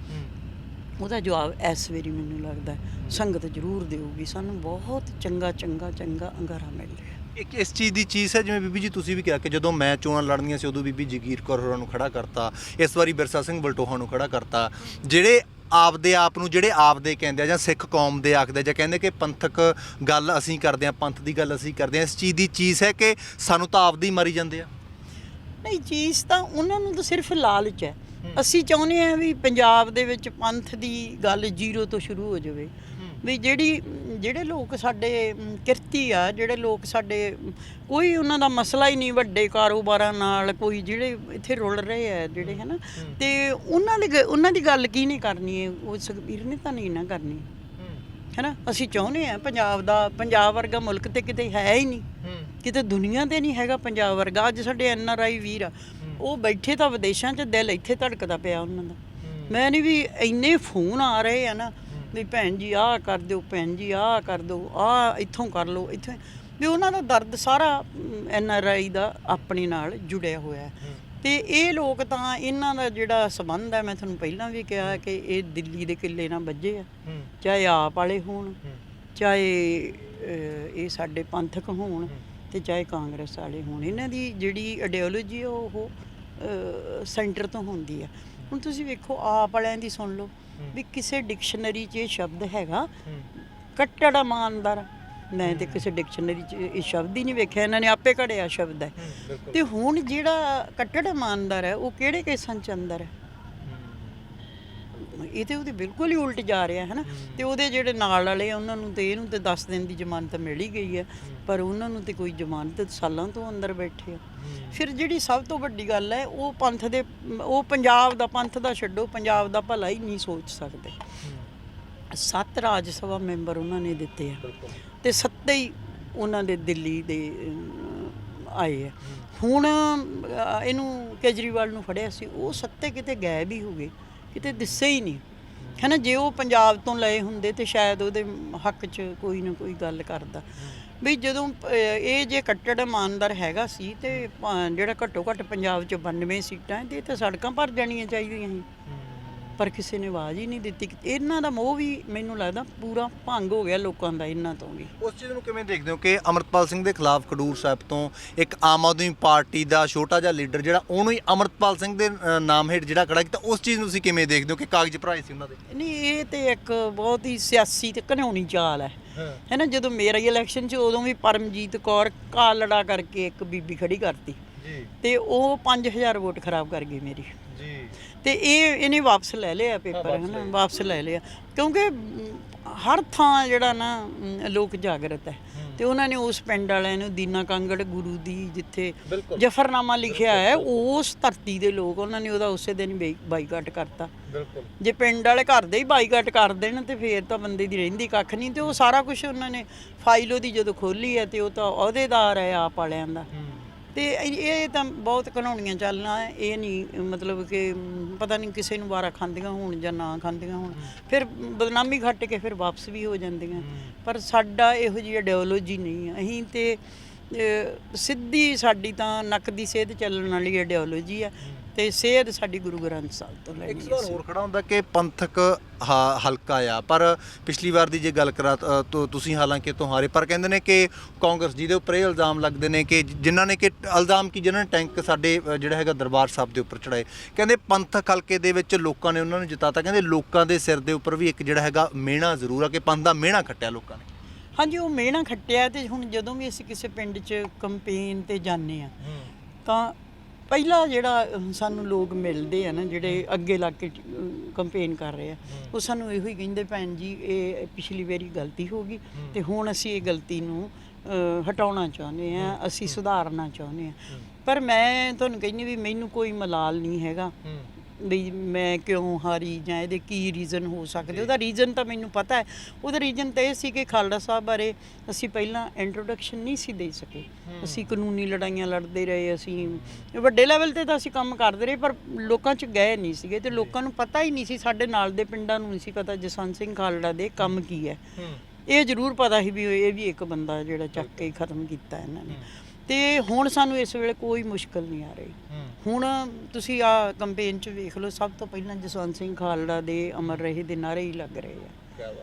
S1: ਉਹਦਾ ਜਵਾਬ ਇਸ ਵਾਰੀ ਮੈਨੂੰ ਲੱਗਦਾ ਸੰਗਤ ਜ਼ਰੂਰ ਦੇਊਗੀ। ਸਾਨੂੰ ਬਹੁਤ ਚੰਗਾ ਚੰਗਾ ਚੰਗਾ ਅੰਗਾਰਾ ਮਿਲ ਰਿਹਾ।
S2: ਇੱਕ ਇਸ ਚੀਜ਼ ਦੀ ਚੀਜ਼ ਹੈ ਜਿਵੇਂ ਬੀਬੀ ਜੀ ਤੁਸੀਂ ਵੀ ਕਿਹਾ ਕਿ ਜਦੋਂ ਮੈਂ ਚੋਣਾਂ ਲੜਨੀਆਂ ਸੀ ਉਦੋਂ ਬੀਬੀ ਜਗੀਰ ਕੌਰ ਹੋਰਾਂ ਨੂੰ ਖੜਾ ਕਰਤਾ ਇਸ ਵਾਰੀ ਬਿਰਸਾ ਸਿੰਘ ਬਲਟੋਹਾ ਨੂੰ ਖੜਾ ਕਰਤਾ। ਜਿਹੜੇ ਆਪਦੇ ਆਪ ਨੂੰ ਜਿਹੜੇ ਆਪਦੇ ਕਹਿੰਦੇ ਆ ਜਾਂ ਸਿੱਖ ਕੌਮ ਦੇ ਆਖਦੇ ਆ ਜਾਂ ਕਹਿੰਦੇ ਕਿ ਪੰਥਕ ਗੱਲ ਅਸੀਂ ਕਰਦੇ ਆ ਪੰਥ ਦੀ ਗੱਲ ਅਸੀਂ ਕਰਦੇ ਆ ਇਸ ਚੀਜ਼ ਦੀ ਚੀਜ਼ ਹੈ ਕਿ ਸਾਨੂੰ ਤਾਂ ਆਪਦੀ ਮਾਰੀ ਜਾਂਦੇ ਆ?
S1: ਨਹੀਂ ਚੀਜ਼ ਤਾਂ ਉਹਨਾਂ ਨੂੰ ਤਾਂ ਸਿਰਫ ਲਾਲਚ ਹੈ। ਅਸੀਂ ਚਾਹੁੰਦੇ ਹਾਂ ਵੀ ਪੰਜਾਬ ਦੇ ਵਿੱਚ ਪੰਥ ਦੀ ਗੱਲ ਜ਼ੀਰੋ ਤੋਂ ਸ਼ੁਰੂ ਹੋ ਜਾਵੇ। ਵੀ ਜਿਹੜੀ ਜਿਹੜੇ ਲੋਕ ਸਾਡੇ ਕਿਰਤੀ ਆ ਜਿਹੜੇ ਲੋਕ ਸਾਡੇ ਕੋਈ ਉਹਨਾਂ ਦਾ ਮਸਲਾ ਹੀ ਨਹੀਂ ਵੱਡੇ ਕਾਰੋਬਾਰਾਂ ਨਾਲ ਕੋਈ ਜਿਹੜੇ ਇੱਥੇ ਰੁਲ ਰਹੇ ਆ ਜਿਹੜੇ ਹਨਾ ਤੇ ਉਹਨਾਂ ਦੀ ਉਹਨਾਂ ਦੀ ਗੱਲ ਕੀ ਨਹੀਂ ਕਰਨੀ ਹੈ ਉਹ ਸੁਖਬੀਰ ਨੇ ਤਾਂ ਨਹੀਂ ਨਾ ਕਰਨੀ। ਹੈਨਾ ਅਸੀਂ ਚਾਹੁੰਦੇ ਆ ਪੰਜਾਬ ਦਾ ਪੰਜਾਬ ਵਰਗਾ ਮੁਲਕ ਤੇ ਕਿਤੇ ਹੈ ਹੀ ਨਹੀਂ। ਕਿਤੇ ਦੁਨੀਆ ਤੇ ਨਹੀਂ ਹੈਗਾ ਪੰਜਾਬ ਵਰਗਾ। ਅੱਜ ਸਾਡੇ ਐਨ ਆਰ ਆਈ ਵੀਰ ਆ ਉਹ ਬੈਠੇ ਤਾਂ ਵਿਦੇਸ਼ਾਂ 'ਚ ਦਿਲ ਇੱਥੇ ਧੜਕਦਾ ਪਿਆ ਉਹਨਾਂ ਦਾ। ਮੈਂ ਨਹੀਂ ਵੀ ਇੰਨੇ ਫੋਨ ਆ ਰਹੇ ਆ ਨਾ ਵੀ ਭੈਣ ਜੀ ਆਹ ਕਰ ਦਿਓ ਭੈਣ ਜੀ ਆਹ ਕਰ ਦਿਓ ਆਹ ਇੱਥੋਂ ਕਰ ਲਓ ਇੱਥੋਂ। ਵੀ ਉਹਨਾਂ ਦਾ ਦਰਦ ਸਾਰਾ ਐਨ ਆਰ ਆਈ ਦਾ ਆਪਣੇ ਨਾਲ ਜੁੜਿਆ ਹੋਇਆ ਹੈ। ਤੇ ਇਹ ਲੋਕ ਤਾਂ ਇਹਨਾਂ ਦਾ ਜਿਹੜਾ ਸਬੰਧ ਹੈ ਮੈਂ ਤੁਹਾਨੂੰ ਪਹਿਲਾਂ ਵੀ ਕਿਹਾ ਕਿ ਇਹ ਦਿੱਲੀ ਦੇ ਕਿੱਲੇ ਨਾਲ ਵੱਜੇ ਆ। ਚਾਹੇ ਆਪ ਵਾਲੇ ਹੋਣ ਚਾਹੇ ਇਹ ਸਾਡੇ ਪੰਥਕ ਹੋਣ ਤੇ ਚਾਹੇ ਕਾਂਗਰਸ ਵਾਲੇ ਹੋਣ। ਇਹਨਾਂ ਦੀ ਜਿਹੜੀ ਆਈਡੀਓਲੋਜੀ ਉਹ ਸੈਂਟਰ ਤੋਂ ਹੁੰਦੀ ਆ। ਹੁਣ ਤੁਸੀਂ ਵੇਖੋ ਆਪ ਵਾਲਿਆਂ ਦੀ ਸੁਣ ਲਓ। ਵੀ ਕਿਸੇ ਡਿਕਸ਼ਨਰੀ 'ਚ ਇਹ ਸ਼ਬਦ ਹੈਗਾ। ਕੱਟੜ ਇਮਾਨਦਾਰ ਮੈਂ ਤੇ ਕਿਸੇ ਡਿਕਸ਼ਨਰੀ 'ਚ ਇਹ ਸ਼ਬਦ ਹੀ ਨਹੀਂ ਵੇਖਿਆ। ਇਹਨਾਂ ਨੇ ਆਪੇ ਘੜਿਆ ਸ਼ਬਦ ਹੈ। ਤੇ ਹੁਣ ਜਿਹੜਾ ਕੱਟੜ ਇਮਾਨਦਾਰ ਹੈ ਉਹ ਕਿਹੜੇ ਕੇਸਾਂ 'ਚ ਅੰਦਰ ਹੈ? ਇਹ ਤੇ ਉਹਦੇ ਬਿਲਕੁਲ ਹੀ ਉਲਟ ਜਾ ਰਿਹਾ ਹੈ। ਨਾ ਤੇ ਉਹਦੇ ਜਿਹੜੇ ਨਾਲ ਵਾਲੇ ਆ, ਉਹਨਾਂ ਨੂੰ ਤੇ ਇਹਨੂੰ ਤੇ 10 ਦਿਨ ਦੀ ਜ਼ਮਾਨਤ ਮਿਲ ਹੀ ਗਈ ਹੈ। ਪਰ ਉਹਨਾਂ ਨੂੰ ਤੇ ਕੋਈ ਜ਼ਮਾਨਤ ਸਾਲਾਂ ਤੋਂ ਅੰਦਰ ਬੈਠੇ ਆ। ਫਿਰ ਜਿਹੜੀ ਸਭ ਤੋਂ ਵੱਡੀ ਗੱਲ ਹੈ ਉਹ ਪੰਥ ਦੇ ਉਹ ਪੰਜਾਬ ਦਾ ਪੰਥ ਦਾ ਛੱਡੋ ਪੰਜਾਬ ਦਾ ਭਲਾ ਹੀ ਨਹੀਂ ਸੋਚ ਸਕਦੇ। ਸੱਤ ਰਾਜ ਸਭਾ ਮੈਂਬਰ ਉਹਨਾਂ ਨੇ ਦਿੱਤੇ ਆ। ਤੇ ਸੱਤੇ ਹੀ ਉਹਨਾਂ ਦੇ ਦਿੱਲੀ ਦੇ ਆਏ ਆ। ਹੁਣ ਇਹਨੂੰ ਕੇਜਰੀਵਾਲ ਨੂੰ ਫੜਿਆ ਸੀ ਉਹ ਸੱਤੇ ਕਿਤੇ ਗਾਇਬ ਹੀ ਹੋ ਗਏ। ਕਿਤੇ ਦਿਸੇ ਹੀ ਨਹੀਂ। ਹੈਨਾ, ਜੇ ਉਹ ਪੰਜਾਬ ਤੋਂ ਲਏ ਹੁੰਦੇ ਤੇ ਸ਼ਾਇਦ ਉਹਦੇ ਹੱਕ 'ਚ ਕੋਈ ਨਾ ਕੋਈ ਗੱਲ ਕਰਦਾ। ਵੀ ਜਦੋਂ ਇਹ ਜੇ ਕੱਟੜ ਇਮਾਨਦਾਰ ਹੈਗਾ ਸੀ ਤੇ ਜਿਹੜਾ ਘੱਟੋ ਘੱਟ ਪੰਜਾਬ 'ਚ 92 ਸੀਟਾਂ ਹੈ ਤੇ ਇਹ ਤਾਂ ਸੜਕਾਂ ਭਰ ਜਾਣੀਆਂ ਚਾਹੀਦੀਆਂ ਸੀ। ਪਰ ਕਿਸੇ ਨੇ ਆਵਾਜ਼ ਹੀ ਨਹੀਂ ਦਿੱਤੀ। ਇਹਨਾਂ ਦਾ ਮੋਹ ਵੀ ਮੈਨੂੰ ਲੱਗਦਾ ਪੂਰਾ ਭੰਗ ਹੋ ਗਿਆ ਲੋਕਾਂ ਦਾ ਇਹਨਾਂ ਤੋਂ ਵੀ।
S2: ਉਸ ਚੀਜ਼ ਨੂੰ ਕਿਵੇਂ ਦੇਖਦੇ ਹੋ ਕਿ ਅਮਰਤਪਾਲ ਸਿੰਘ ਦੇ ਖਿਲਾਫ ਖਡੂਰ ਸਾਹਿਬ ਤੋਂ ਇੱਕ ਆਮ ਆਦਮੀ ਪਾਰਟੀ ਦਾ ਛੋਟਾ ਜਿਹਾ ਲੀਡਰ ਜਿਹੜਾ ਉਹਨੂੰ ਹੀ ਅਮਰਤਪਾਲ ਸਿੰਘ ਦੇ ਅ, ਨਾਮ ਹੇਠ ਜਿਹੜਾ ਖੜਾ ਕੀਤਾ ਉਸ ਚੀਜ਼ ਨੂੰ ਤੁਸੀਂ ਕਿਵੇਂ ਦੇਖਦੇ ਹੋ ਕਿ ਕਾਗਜ਼ ਭਰਾਏ ਸੀ ਉਹਨਾਂ ਦੇ?
S1: ਨਹੀਂ ਇਹ ਤੇ ਇੱਕ ਬਹੁਤ ਹੀ ਸਿਆਸੀ ਤੇ ਘਨੌਣੀ ਚਾਲ ਹੈ।
S2: ਹਾਂ।
S1: ਨਾ ਜਦੋਂ ਮੇਰਾ ਇਲੈਕਸ਼ਨ 'ਚ ਉਦੋਂ ਵੀ ਪਰਮਜੀਤ ਕੌਰ ਕਾਲੜਾ ਕਰਕੇ ਇੱਕ ਬੀਬੀ ਖੜੀ ਕਰਤੀ।
S2: ਜੀ।
S1: ਤੇ ਉਹ 5000 ਵੋਟ ਖਰਾਬ ਕਰ ਗਈ ਮੇਰੀ।
S2: ਜੀ।
S1: ਤੇ ਇਹ ਇਹਨੇ ਵਾਪਸ ਲੈ ਲਿਆ ਪੇਪਰ ਹੈ ਨਾ ਵਾਪਸ ਲੈ ਲਿਆ। ਕਿਉਂਕਿ ਹਰ ਥਾਂ ਜਿਹੜਾ ਨਾ ਲੋਕ ਜਾਗਰਤ ਹੈ। ਤੇ ਉਹਨਾਂ ਨੇ ਉਸ ਪਿੰਡ ਵਾਲਿਆਂ ਨੂੰ ਦੀਨਾ ਕਾਂਗੜ ਗੁਰੂ ਦੀ ਜਿੱਥੇ। ਜਫਰਨਾਮਾ ਲਿਖਿਆ ਹੈ ਉਸ ਧਰਤੀ ਦੇ ਲੋਕ ਉਹਨਾਂ ਨੇ ਉਹਦਾ ਉਸੇ ਦਿਨ ਬਾਈਕਾਟ ਕਰਤਾ।
S2: ਬਿਲਕੁਲ।
S1: ਜੇ ਪਿੰਡ ਵਾਲੇ ਘਰ ਦੇ ਹੀ ਬਾਈਕਾਟ ਕਰ ਦੇਣ ਤੇ ਫੇਰ ਤਾਂ ਬੰਦੇ ਦੀ ਰਹਿੰਦੀ ਕੱਖ ਨਹੀਂ। ਤੇ ਉਹ ਸਾਰਾ ਕੁਝ ਉਹਨਾਂ ਨੇ ਫਾਈਲ ਉਹਦੀ ਜਦੋਂ ਖੋਲੀ ਹੈ ਤੇ ਉਹ ਤਾਂ ਅਹੁਦੇਦਾਰ ਹੈ ਆਪ ਵਾਲਿਆਂ ਦਾ। ਤੇ ਇਹ ਤਾਂ ਬਹੁਤ ਘਨੌਣੀਆਂ ਚੱਲਣਾ ਇਹ ਨਹੀਂ ਮਤਲਬ ਕਿ ਪਤਾ ਨਹੀਂ ਕਿਸੇ ਨੂੰ ਵਾਰਾ ਖਾਂਦੀਆਂ ਹੋਣ ਜਾਂ ਨਾ ਖਾਂਦੀਆਂ ਹੋਣ। ਫਿਰ ਬਦਨਾਮੀ ਘੱਟ ਕੇ ਫਿਰ ਵਾਪਸ ਵੀ ਹੋ ਜਾਂਦੀਆਂ। ਪਰ ਸਾਡਾ ਇਹੋ ਜਿਹੀ ਆਈਡੀਓਲੋਜੀ ਨਹੀਂ ਹੈ ਅਸੀਂ ਤੇ ਸਿੱਧੀ ਸਾਡੀ ਤਾਂ ਨੱਕ ਦੀ ਸੇਧ ਚੱਲਣ ਵਾਲੀ ਆਈਡੀਓਲੋਜੀ ਹੈ। ਤੇ ਸੇਧ ਸਾਡੀ ਗੁਰੂ ਗ੍ਰੰਥ ਸਾਹਿਬ ਤੋਂ ਲੈਣੀ
S2: ਇੱਕ ਸਵਾਲ ਹੋਰ ਖੜਾ ਹੁੰਦਾ ਕਿ ਪੰਥਕ ਹਾ- ਹਲਕਾ ਆ ਪਰ ਪਿਛਲੀ ਵਾਰ ਦੀ ਜੇ ਗੱਲ ਕਰਾਂ ਤਾਂ ਤੁਸੀਂ ਹਾਲਾਂਕਿ ਤੋਂ ਹਾਰੇ ਪਰ ਕਹਿੰਦੇ ਨੇ ਕਿ ਕਾਂਗਰਸ ਜਿਹਦੇ ਉੱਪਰ ਇਹ ਇਲਜ਼ਾਮ ਲੱਗਦੇ ਨੇ ਕਿ ਜਿਨ੍ਹਾਂ ਨੇ ਕਿ ਇਲਜ਼ਾਮ ਕੀ ਜਿਨ੍ਹਾਂ ਨੇ ਟੈਂਕ ਸਾਡੇ ਜਿਹੜਾ ਹੈਗਾ ਦਰਬਾਰ ਸਾਹਿਬ ਦੇ ਉੱਪਰ ਚੜਾਏ। ਕਹਿੰਦੇ ਪੰਥਕ ਹਲਕੇ ਦੇ ਵਿੱਚ ਲੋਕਾਂ ਨੇ ਉਹਨਾਂ ਨੂੰ ਜਿਤਾਤਾ ਕਹਿੰਦੇ ਲੋਕਾਂ ਦੇ ਸਿਰ ਦੇ ਉੱਪਰ ਵੀ ਇੱਕ ਜਿਹੜਾ ਹੈਗਾ ਮਿਹਣਾ ਜ਼ਰੂਰ ਆ ਕਿ ਪੰਥ ਦਾ ਮਿਹਣਾ ਖੱਟਿਆ ਲੋਕਾਂ ਨੇ।
S1: ਹਾਂਜੀ ਉਹ ਮਿਹਣਾ ਖੱਟਿਆ ਤੇ ਹੁਣ ਜਦੋਂ ਵੀ ਅਸੀਂ ਕਿਸੇ ਪਿੰਡ 'ਚ ਕੰਪੇਨ ਤੇ ਜਾਂਦੇ ਆ ਤਾਂ ਪਹਿਲਾ ਜਿਹੜਾ ਸਾਨੂੰ ਲੋਕ ਮਿਲਦੇ ਆ ਨਾ ਜਿਹੜੇ ਅੱਗੇ ਲੱਗ ਕੇ ਕੰਪੇਨ ਕਰ ਰਹੇ ਆ ਉਹ ਸਾਨੂੰ ਇਹੋ ਹੀ ਕਹਿੰਦੇ ਭੈਣ ਜੀ ਇਹ ਪਿਛਲੀ ਵਾਰੀ ਗਲਤੀ ਹੋ ਗਈ ਤੇ ਹੁਣ ਅਸੀਂ ਇਹ ਗਲਤੀ ਨੂੰ ਹਟਾਉਣਾ ਚਾਹੁੰਦੇ ਆ ਅਸੀਂ ਸੁਧਾਰਨਾ ਚਾਹੁੰਦੇ ਆ। ਪਰ ਮੈਂ ਤੁਹਾਨੂੰ ਕਹਿੰਦੀ ਵੀ ਮੈਨੂੰ ਕੋਈ ਮਲਾਲ ਨਹੀਂ ਹੈਗਾ। ਵੀ ਮੈਂ ਕਿਉਂ ਹਾਰੀ ਜਾਂ ਇਹਦੇ ਕੀ ਰੀਜ਼ਨ ਹੋ ਸਕਦੇ? ਉਹਦਾ ਰੀਜ਼ਨ ਤਾਂ ਮੈਨੂੰ ਪਤਾ ਹੈ। ਉਹਦਾ ਰੀਜ਼ਨ ਤਾਂ ਇਹ ਸੀ ਕਿ ਖਾਲੜਾ ਸਾਹਿਬ ਬਾਰੇ ਅਸੀਂ ਪਹਿਲਾਂ ਇੰਟਰੋਡਕਸ਼ਨ ਨਹੀਂ ਸੀ ਦੇ ਸਕੇ। ਅਸੀਂ ਕਾਨੂੰਨੀ ਲੜਾਈਆਂ ਲੜਦੇ ਰਹੇ ਅਸੀਂ ਵੱਡੇ ਲੈਵਲ ਤੇ ਤਾਂ ਅਸੀਂ ਕੰਮ ਕਰਦੇ ਰਹੇ ਪਰ ਲੋਕਾਂ 'ਚ ਗਏ ਨਹੀਂ ਸੀਗੇ ਤੇ ਲੋਕਾਂ ਨੂੰ ਪਤਾ ਹੀ ਨਹੀਂ ਸੀ ਸਾਡੇ ਨਾਲ ਦੇ ਪਿੰਡਾਂ ਨੂੰ ਨਹੀਂ ਸੀ ਪਤਾ ਜਸਵੰਤ ਸਿੰਘ ਖਾਲੜਾ ਦੇ ਕੰਮ ਕੀ ਹੈ। ਇਹ ਜ਼ਰੂਰ ਪਤਾ ਸੀ ਵੀ ਇਹ ਵੀ ਇੱਕ ਬੰਦਾ ਜਿਹੜਾ ਚੱਕ ਕੇ ਹੀ ਖਤਮ ਕੀਤਾ ਇਹਨਾਂ ਨੇ। ਤੇ ਹੁਣ ਸਾਨੂੰ ਇਸ ਵੇਲੇ ਕੋਈ ਮੁਸ਼ਕਲ ਨਹੀਂ ਆ ਰਹੀ। ਹੁਣ ਤੁਸੀਂ ਆ ਕੈਂਪੇਨ 'ਚ ਵੇਖ ਲਓ ਸਭ ਤੋਂ ਪਹਿਲਾਂ ਜਸਵੰਤ ਸਿੰਘ ਖਾਲੜਾ ਦੇ ਅਮਰ ਰਹੇ ਦੇ ਨਾਰੇ ਹੀ ਲੱਗ ਰਹੇ ਆ।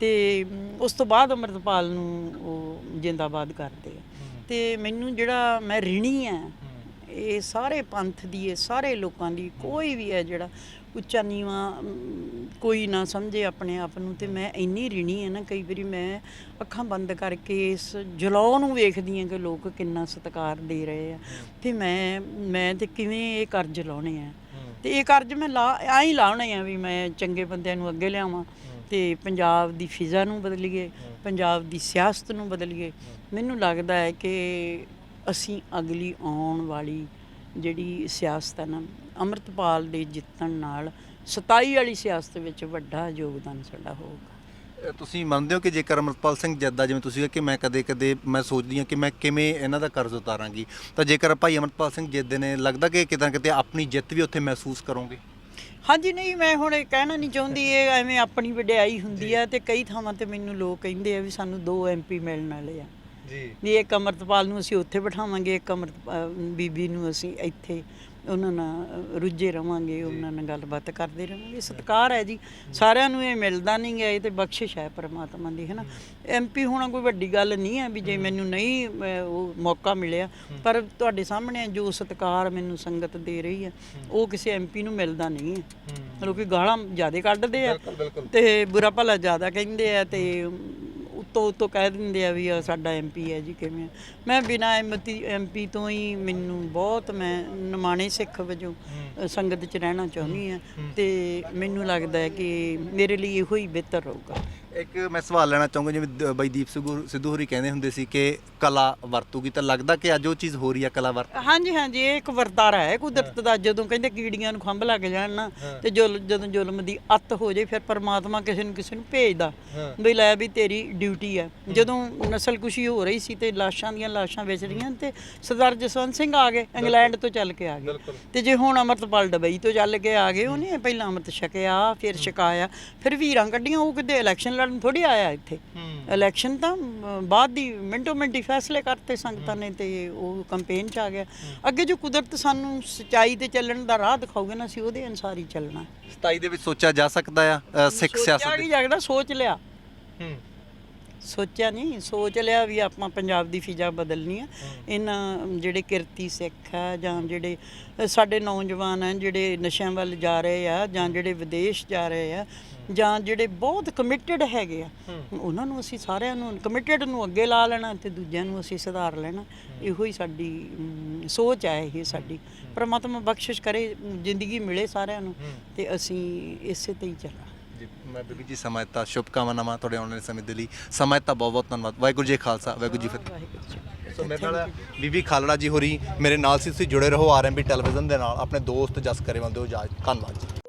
S1: ਤੇ ਉਸ ਤੋਂ ਬਾਅਦ ਅਮਰਤਪਾਲ ਨੂੰ ਉਹ ਜਿੰਦਾਬਾਦ ਕਰਦੇ ਆ। ਤੇ ਮੈਨੂੰ ਜਿਹੜਾ ਮੈਂ ਰਿਣੀ ਆ ਇਹ ਸਾਰੇ ਪੰਥ ਦੀ ਇਹ ਸਾਰੇ ਲੋਕਾਂ ਦੀ ਕੋਈ ਵੀ ਹੈ ਜਿਹੜਾ ਉੱਚਾ ਨੀਵਾ ਕੋਈ ਨਾ ਸਮਝੇ ਆਪਣੇ ਆਪ ਨੂੰ ਤੇ ਮੈਂ ਇੰਨੀ ਰਿਣੀ ਆ ਨਾ ਕਈ ਵਾਰੀ ਮੈਂ ਅੱਖਾਂ ਬੰਦ ਕਰਕੇ ਇਸ ਜਲਾਉ ਨੂੰ ਵੇਖਦੀ ਆ ਕਿ ਲੋਕ ਕਿੰਨਾ ਸਤਿਕਾਰ ਦੇ ਰਹੇ ਆ। ਤੇ ਮੈਂ ਮੈਂ ਤੇ ਕਿਵੇਂ ਇਹ ਕਰਜ਼ ਲਾਉਣੇ ਆ। ਤੇ ਇਹ ਕਰਜ਼ ਮੈਂ ਲਾ ਐਂ ਹੀ ਲਾਉਣੇ ਆ ਵੀ ਮੈਂ ਚੰਗੇ ਬੰਦਿਆਂ ਨੂੰ ਅੱਗੇ ਲਿਆਵਾਂ ਤੇ ਪੰਜਾਬ ਦੀ ਫਿਜ਼ਾ ਨੂੰ ਬਦਲੀਏ ਪੰਜਾਬ ਦੀ ਸਿਆਸਤ ਨੂੰ ਬਦਲੀਏ। ਮੈਨੂੰ ਲੱਗਦਾ ਹੈ ਕਿ ਅਸੀਂ ਅਗਲੀ ਆਉਣ ਵਾਲੀ ਜਿਹੜੀ ਸਿਆਸਤ ਹੈ ਨਾ ਅੰਮ੍ਰਿਤਪਾਲ ਦੇ ਜਿੱਤਣ ਨਾਲ 27 ਵਾਲੀ ਸਿਆਸਤ ਵਿੱਚ ਵੱਡਾ ਯੋਗਦਾਨ ਸਾਡਾ ਹੋਊਗਾ।
S2: ਤੁਸੀਂ ਮੰਨਦੇ ਹੋ ਕਿ ਜੇਕਰ ਅਮਰਪਾਲ ਸਿੰਘ ਜੱਦਾ ਜਿਵੇਂ ਤੁਸੀਂ ਕਿਹਾ ਕਿ ਮੈਂ ਕਦੇ ਕਦੇ ਮੈਂ ਸੋਚਦੀ ਹਾਂ ਕਿ ਮੈਂ ਕਿਵੇਂ ਇਹਨਾਂ ਦਾ ਕਰਜ਼ ਉਤਾਰਾਂਗੀ ਤਾਂ ਜੇਕਰ ਭਾਈ ਅਮਰਪਾਲ ਸਿੰਘ ਜਿੱਦੇ ਨੇ ਲੱਗਦਾ ਕਿ ਕਿਤੇ ਨਾ ਕਿਤੇ ਆਪਣੀ ਜਿੱਤ ਵੀ ਉੱਥੇ ਮਹਿਸੂਸ ਕਰੋਗੇ?
S1: ਹਾਂਜੀ ਨਹੀਂ ਮੈਂ ਹੁਣ ਇਹ ਕਹਿਣਾ ਨਹੀਂ ਚਾਹੁੰਦੀ ਇਹ ਐਵੇਂ ਆਪਣੀ ਵਡਿਆਈ ਹੁੰਦੀ ਹੈ ਤੇ ਕਈ ਥਾਵਾਂ ਤੇ ਮੈਨੂੰ ਲੋਕ ਕਹਿੰਦੇ ਆ ਵੀ ਸਾਨੂੰ ਦੋ ਐਮਪੀ ਮਿਲਣ ਵਾਲੇ ਆ।
S2: ਜੀ।
S1: ਵੀ ਇੱਕ ਅਮਰਤਪਾਲ ਨੂੰ ਅਸੀਂ ਉੱਥੇ ਬਿਠਾਵਾਂਗੇ ਇੱਕ ਅਮਰਤ ਅ, ਬੀਬੀ ਨੂੰ ਅਸੀਂ ਇੱਥੇ ਉਹਨਾਂ ਨਾਲ ਰੁੱਝੇ ਰਵਾਂਗੇ ਉਹਨਾਂ ਨਾਲ ਗੱਲਬਾਤ ਕਰਦੇ ਰਵਾਂਗੇ। ਸਤਿਕਾਰ ਹੈ ਜੀ। ਸਾਰਿਆਂ ਨੂੰ ਇਹ ਮਿਲਦਾ ਨਹੀਂ ਹੈ ਇਹ ਤੇ ਬਖਸ਼ਿਸ਼ ਹੈ ਪਰਮਾਤਮਾ ਦੀ ਹੈ ਨਾ? ਐਮਪੀ ਹੋਣਾ ਕੋਈ ਵੱਡੀ ਗੱਲ ਨਹੀਂ ਹੈ ਵੀ ਜੇ ਮੈਨੂੰ ਨਹੀਂ ਉਹ ਮੌਕਾ ਮਿਲਿਆ ਪਰ ਤੁਹਾਡੇ ਸਾਹਮਣੇ ਜੋ ਸਤਿਕਾਰ ਮੈਨੂੰ ਸੰਗਤ ਦੇ ਰਹੀ ਹੈ ਉਹ ਕਿਸੇ ਐਮਪੀ ਨੂੰ ਮਿਲਦਾ ਨਹੀਂ ਹੈ। ਲੋਕੀ ਗਾਲਾਂ ਜ਼ਿਆਦਾ ਕੱਢਦੇ ਆ ਤੇ ਬੁਰਾ ਭਲਾ ਜ਼ਿਆਦਾ ਕਹਿੰਦੇ ਆ ਤੇ ਉਤੋਂ ਉਤੋਂ ਕਹਿ ਦਿੰਦੇ ਆ ਵੀ ਆ ਸਾਡਾ ਐਮਪੀ ਹੈ ਜੀ ਕਿਵੇਂ ਮੈਂ ਬਿਨਾ ਐਮਪੀ ਐਮਪੀ ਤੋਂ ਹੀ ਮੈਨੂੰ ਬਹੁਤ ਮੈਂ ਨਿਮਾਣੇ ਸਿੱਖ ਵਜੋਂ ਅ, ਸੰਗਤ 'ਚ ਰਹਿਣਾ ਚਾਹੁੰਦੀ ਆ ਤੇ ਮੈਨੂੰ ਲੱਗਦਾ ਹੈ ਕਿ ਮੇਰੇ ਲਈ ਇਹੋ ਹੀ ਬਿਹਤਰ ਰਹੂਗਾ।
S2: ਇੱਕ ਮੈਂ ਸਵਾਲ ਲੈਣਾ ਚਾਹੂੰਗਾ ਜਿਵੇਂ ਦ- ਬਾਈ ਦੀਪ ਸਿੱਧੂ ਸਿੱਧੂ ਹੋਰੀ ਕਹਿੰਦੇ ਹੁੰਦੇ ਸੀ ਕਿ ਕਲਾ ਵਰਤੂਗੀ ਤਾਂ ਲੱਗਦਾ ਕਿ ਅੱਜ ਉਹ ਚੀਜ਼ ਹੋ ਰਹੀ ਹੈ ਕਲਾ ਵਰਤ
S1: ਹਾਂਜੀ ਹਾਂਜੀ ਇਹ ਇੱਕ ਵਰਤਾਰਾ ਹੈ ਕੁਦਰਤ ਦਾ ਜਦੋਂ ਕਹਿੰਦੇ ਕੀੜੀਆਂ ਨੂੰ ਖੰਭ ਲੱਗ ਜਾਣ ਨਾ ਤੇ ਜੁਲ ਜਦੋਂ ਜ਼ੁਲਮ ਦੀ ਅੱਤ ਹੋ ਜਾਏ ਫਿਰ ਪਰਮਾਤਮਾ ਕਿਸੇ ਨੂੰ ਕਿਸੇ ਨੂੰ ਭੇਜਦਾ ਵੀ ਲੈ ਵੀ ਤੇਰੀ ਡਿਊਟੀ ਹੈ। ਜਦੋਂ ਨਸਲਕੁਸ਼ੀ ਹੋ ਰਹੀ ਸੀ ਤੇ ਲਾਸ਼ਾਂ ਦੀਆਂ ਲਾਸ਼ਾਂ ਵਿਚ ਰਹੀਆਂ ਤੇ ਸਰਦਾਰ ਜਸਵੰਤ ਸਿੰਘ ਆ ਗਏ ਇੰਗਲੈਂਡ ਤੋਂ ਚੱਲ ਕੇ ਆ ਗਏ। ਤੇ ਜੇ ਹੁਣ ਅਮਰਤਪਾਲ ਡਬਈ ਤੋਂ ਚੱਲ ਕੇ ਆ ਗਏ ਉਹਨੇ ਪਹਿਲਾਂ ਅੰਮ੍ਰਿਤ ਛਕਿਆ ਫਿਰ ਛਕਾਇਆ ਫਿਰ ਵੀਰਾਂ ਕੱਢੀਆਂ ਉਹ ਕਿਤੇ ਇਲੈਕਸ਼ਨ ਲੜਨ ਥੋੜੀ ਆਇਆ ਇੱਥੇ। ਇਲੈਕਸ਼ਨ ਤਾਂ ਬਾਅਦ ਦੀ ਮਿੰਟੋ ਮਿੰਟੀ ਫੈਸਲੇ ਕਰਤੇ ਸੰਗਤਾਂ ਨੇ ਤੇ ਉਹ ਕੈਂਪੇਨ ਚ ਆ ਗਿਆ। ਅੱਗੇ ਜੋ ਕੁਦਰਤ ਸਾਨੂੰ ਸਚਾਈ ਤੇ ਚੱਲਣ ਦਾ ਰਾਹ ਦਿਖਾਉਗੇ ਨਾ ਅਸੀਂ ਉਹਦੇ ਅਨੁਸਾਰ ਹੀ ਚੱਲਣਾ।
S2: 27 ਦੇ ਵਿੱਚ ਸੋਚਿਆ ਜਾ ਸਕਦਾ ਆ ਅ, ਸਿੱਖ ਸਿਆਸਤ ਦੇ
S1: ਜਾਗਦਾ ਸੋਚ ਲਿਆ।
S2: ਹੂੰ।
S1: ਸੋਚਿਆ ਨਹੀਂ ਸੋਚ ਲਿਆ ਵੀ ਆਪਾਂ ਪੰਜਾਬ ਦੀ ਫਿਜ਼ਾ ਬਦਲਣੀ ਆ। ਇਹਨਾਂ ਜਿਹੜੇ ਕਿਰਤੀ ਸਿੱਖ ਆ ਜਾਂ ਜਿਹੜੇ ਸਾਡੇ ਨੌਜਵਾਨ ਆ ਜਿਹੜੇ ਨਸ਼ਿਆਂ ਵੱਲ ਜਾ ਰਹੇ ਆ ਜਾਂ ਜਿਹੜੇ ਵਿਦੇਸ਼ ਜਾ ਰਹੇ ਆ ਜਾਂ ਜਿਹੜੇ ਬਹੁਤ ਕਮਿਟਡ ਹੈਗੇ ਆ ਉਹਨਾਂ ਨੂੰ ਅਸੀਂ ਸਾਰਿਆਂ ਨੂੰ ਕਮਿਟਡ ਨੂੰ ਅੱਗੇ ਲਾ ਲੈਣਾ ਤੇ ਦੂਜਿਆਂ ਨੂੰ ਅਸੀਂ ਸੁਧਾਰ ਲੈਣਾ। ਇਹੋ ਹੀ ਸਾਡੀ ਸੋਚ ਹੈ ਇਹ ਸਾਡੀ। ਪਰਮਾਤਮਾ ਬਖਸ਼ਿਸ਼ ਕਰੇ ਜ਼ਿੰਦਗੀ ਮਿਲੇ ਸਾਰਿਆਂ ਨੂੰ ਤੇ ਅਸੀਂ ਇਸੇ ਤੇ ਹੀ ਚੱਲਾਂ
S2: ਮੈਂ ਬੀਬੀ ਜੀ ਸਮਾਂ ਦਿੱਤਾ ਸ਼ੁਭਕਾਮਨਾਵਾਂ ਤੁਹਾਡੇ ਆਉਣ ਵਾਲੇ ਸਮੇਂ ਦੇ ਲਈ। ਸਮਾਂ ਦਿੱਤਾ ਬਹੁਤ ਬਹੁਤ ਧੰਨਵਾਦ। ਵਾਹਿਗੁਰੂ ਜੀ ਖਾਲਸਾ ਵਾਹਿਗੁਰੂ ਜੀ ਫਤਿਹ। ਸੋ ਮੇਰੇ ਨਾਲ ਬੀਬੀ ਖਾਲੜਾ ਜੀ ਹੋਰੀ ਮੇਰੇ ਨਾਲ ਸੀ ਤੁਸੀਂ ਜੁੜੇ ਰਹੋ ਆਰਐਮਬੀ ਟੈਲੀਵਿਜ਼ਨ ਦੇ ਨਾਲ। ਆਪਣੇ ਦੋਸਤ ਜਸ ਕਰੇਵਾਲ ਦਿਓ ਇਜਾਜ਼ਤ ਧੰਨਵਾਦ ਜੀ।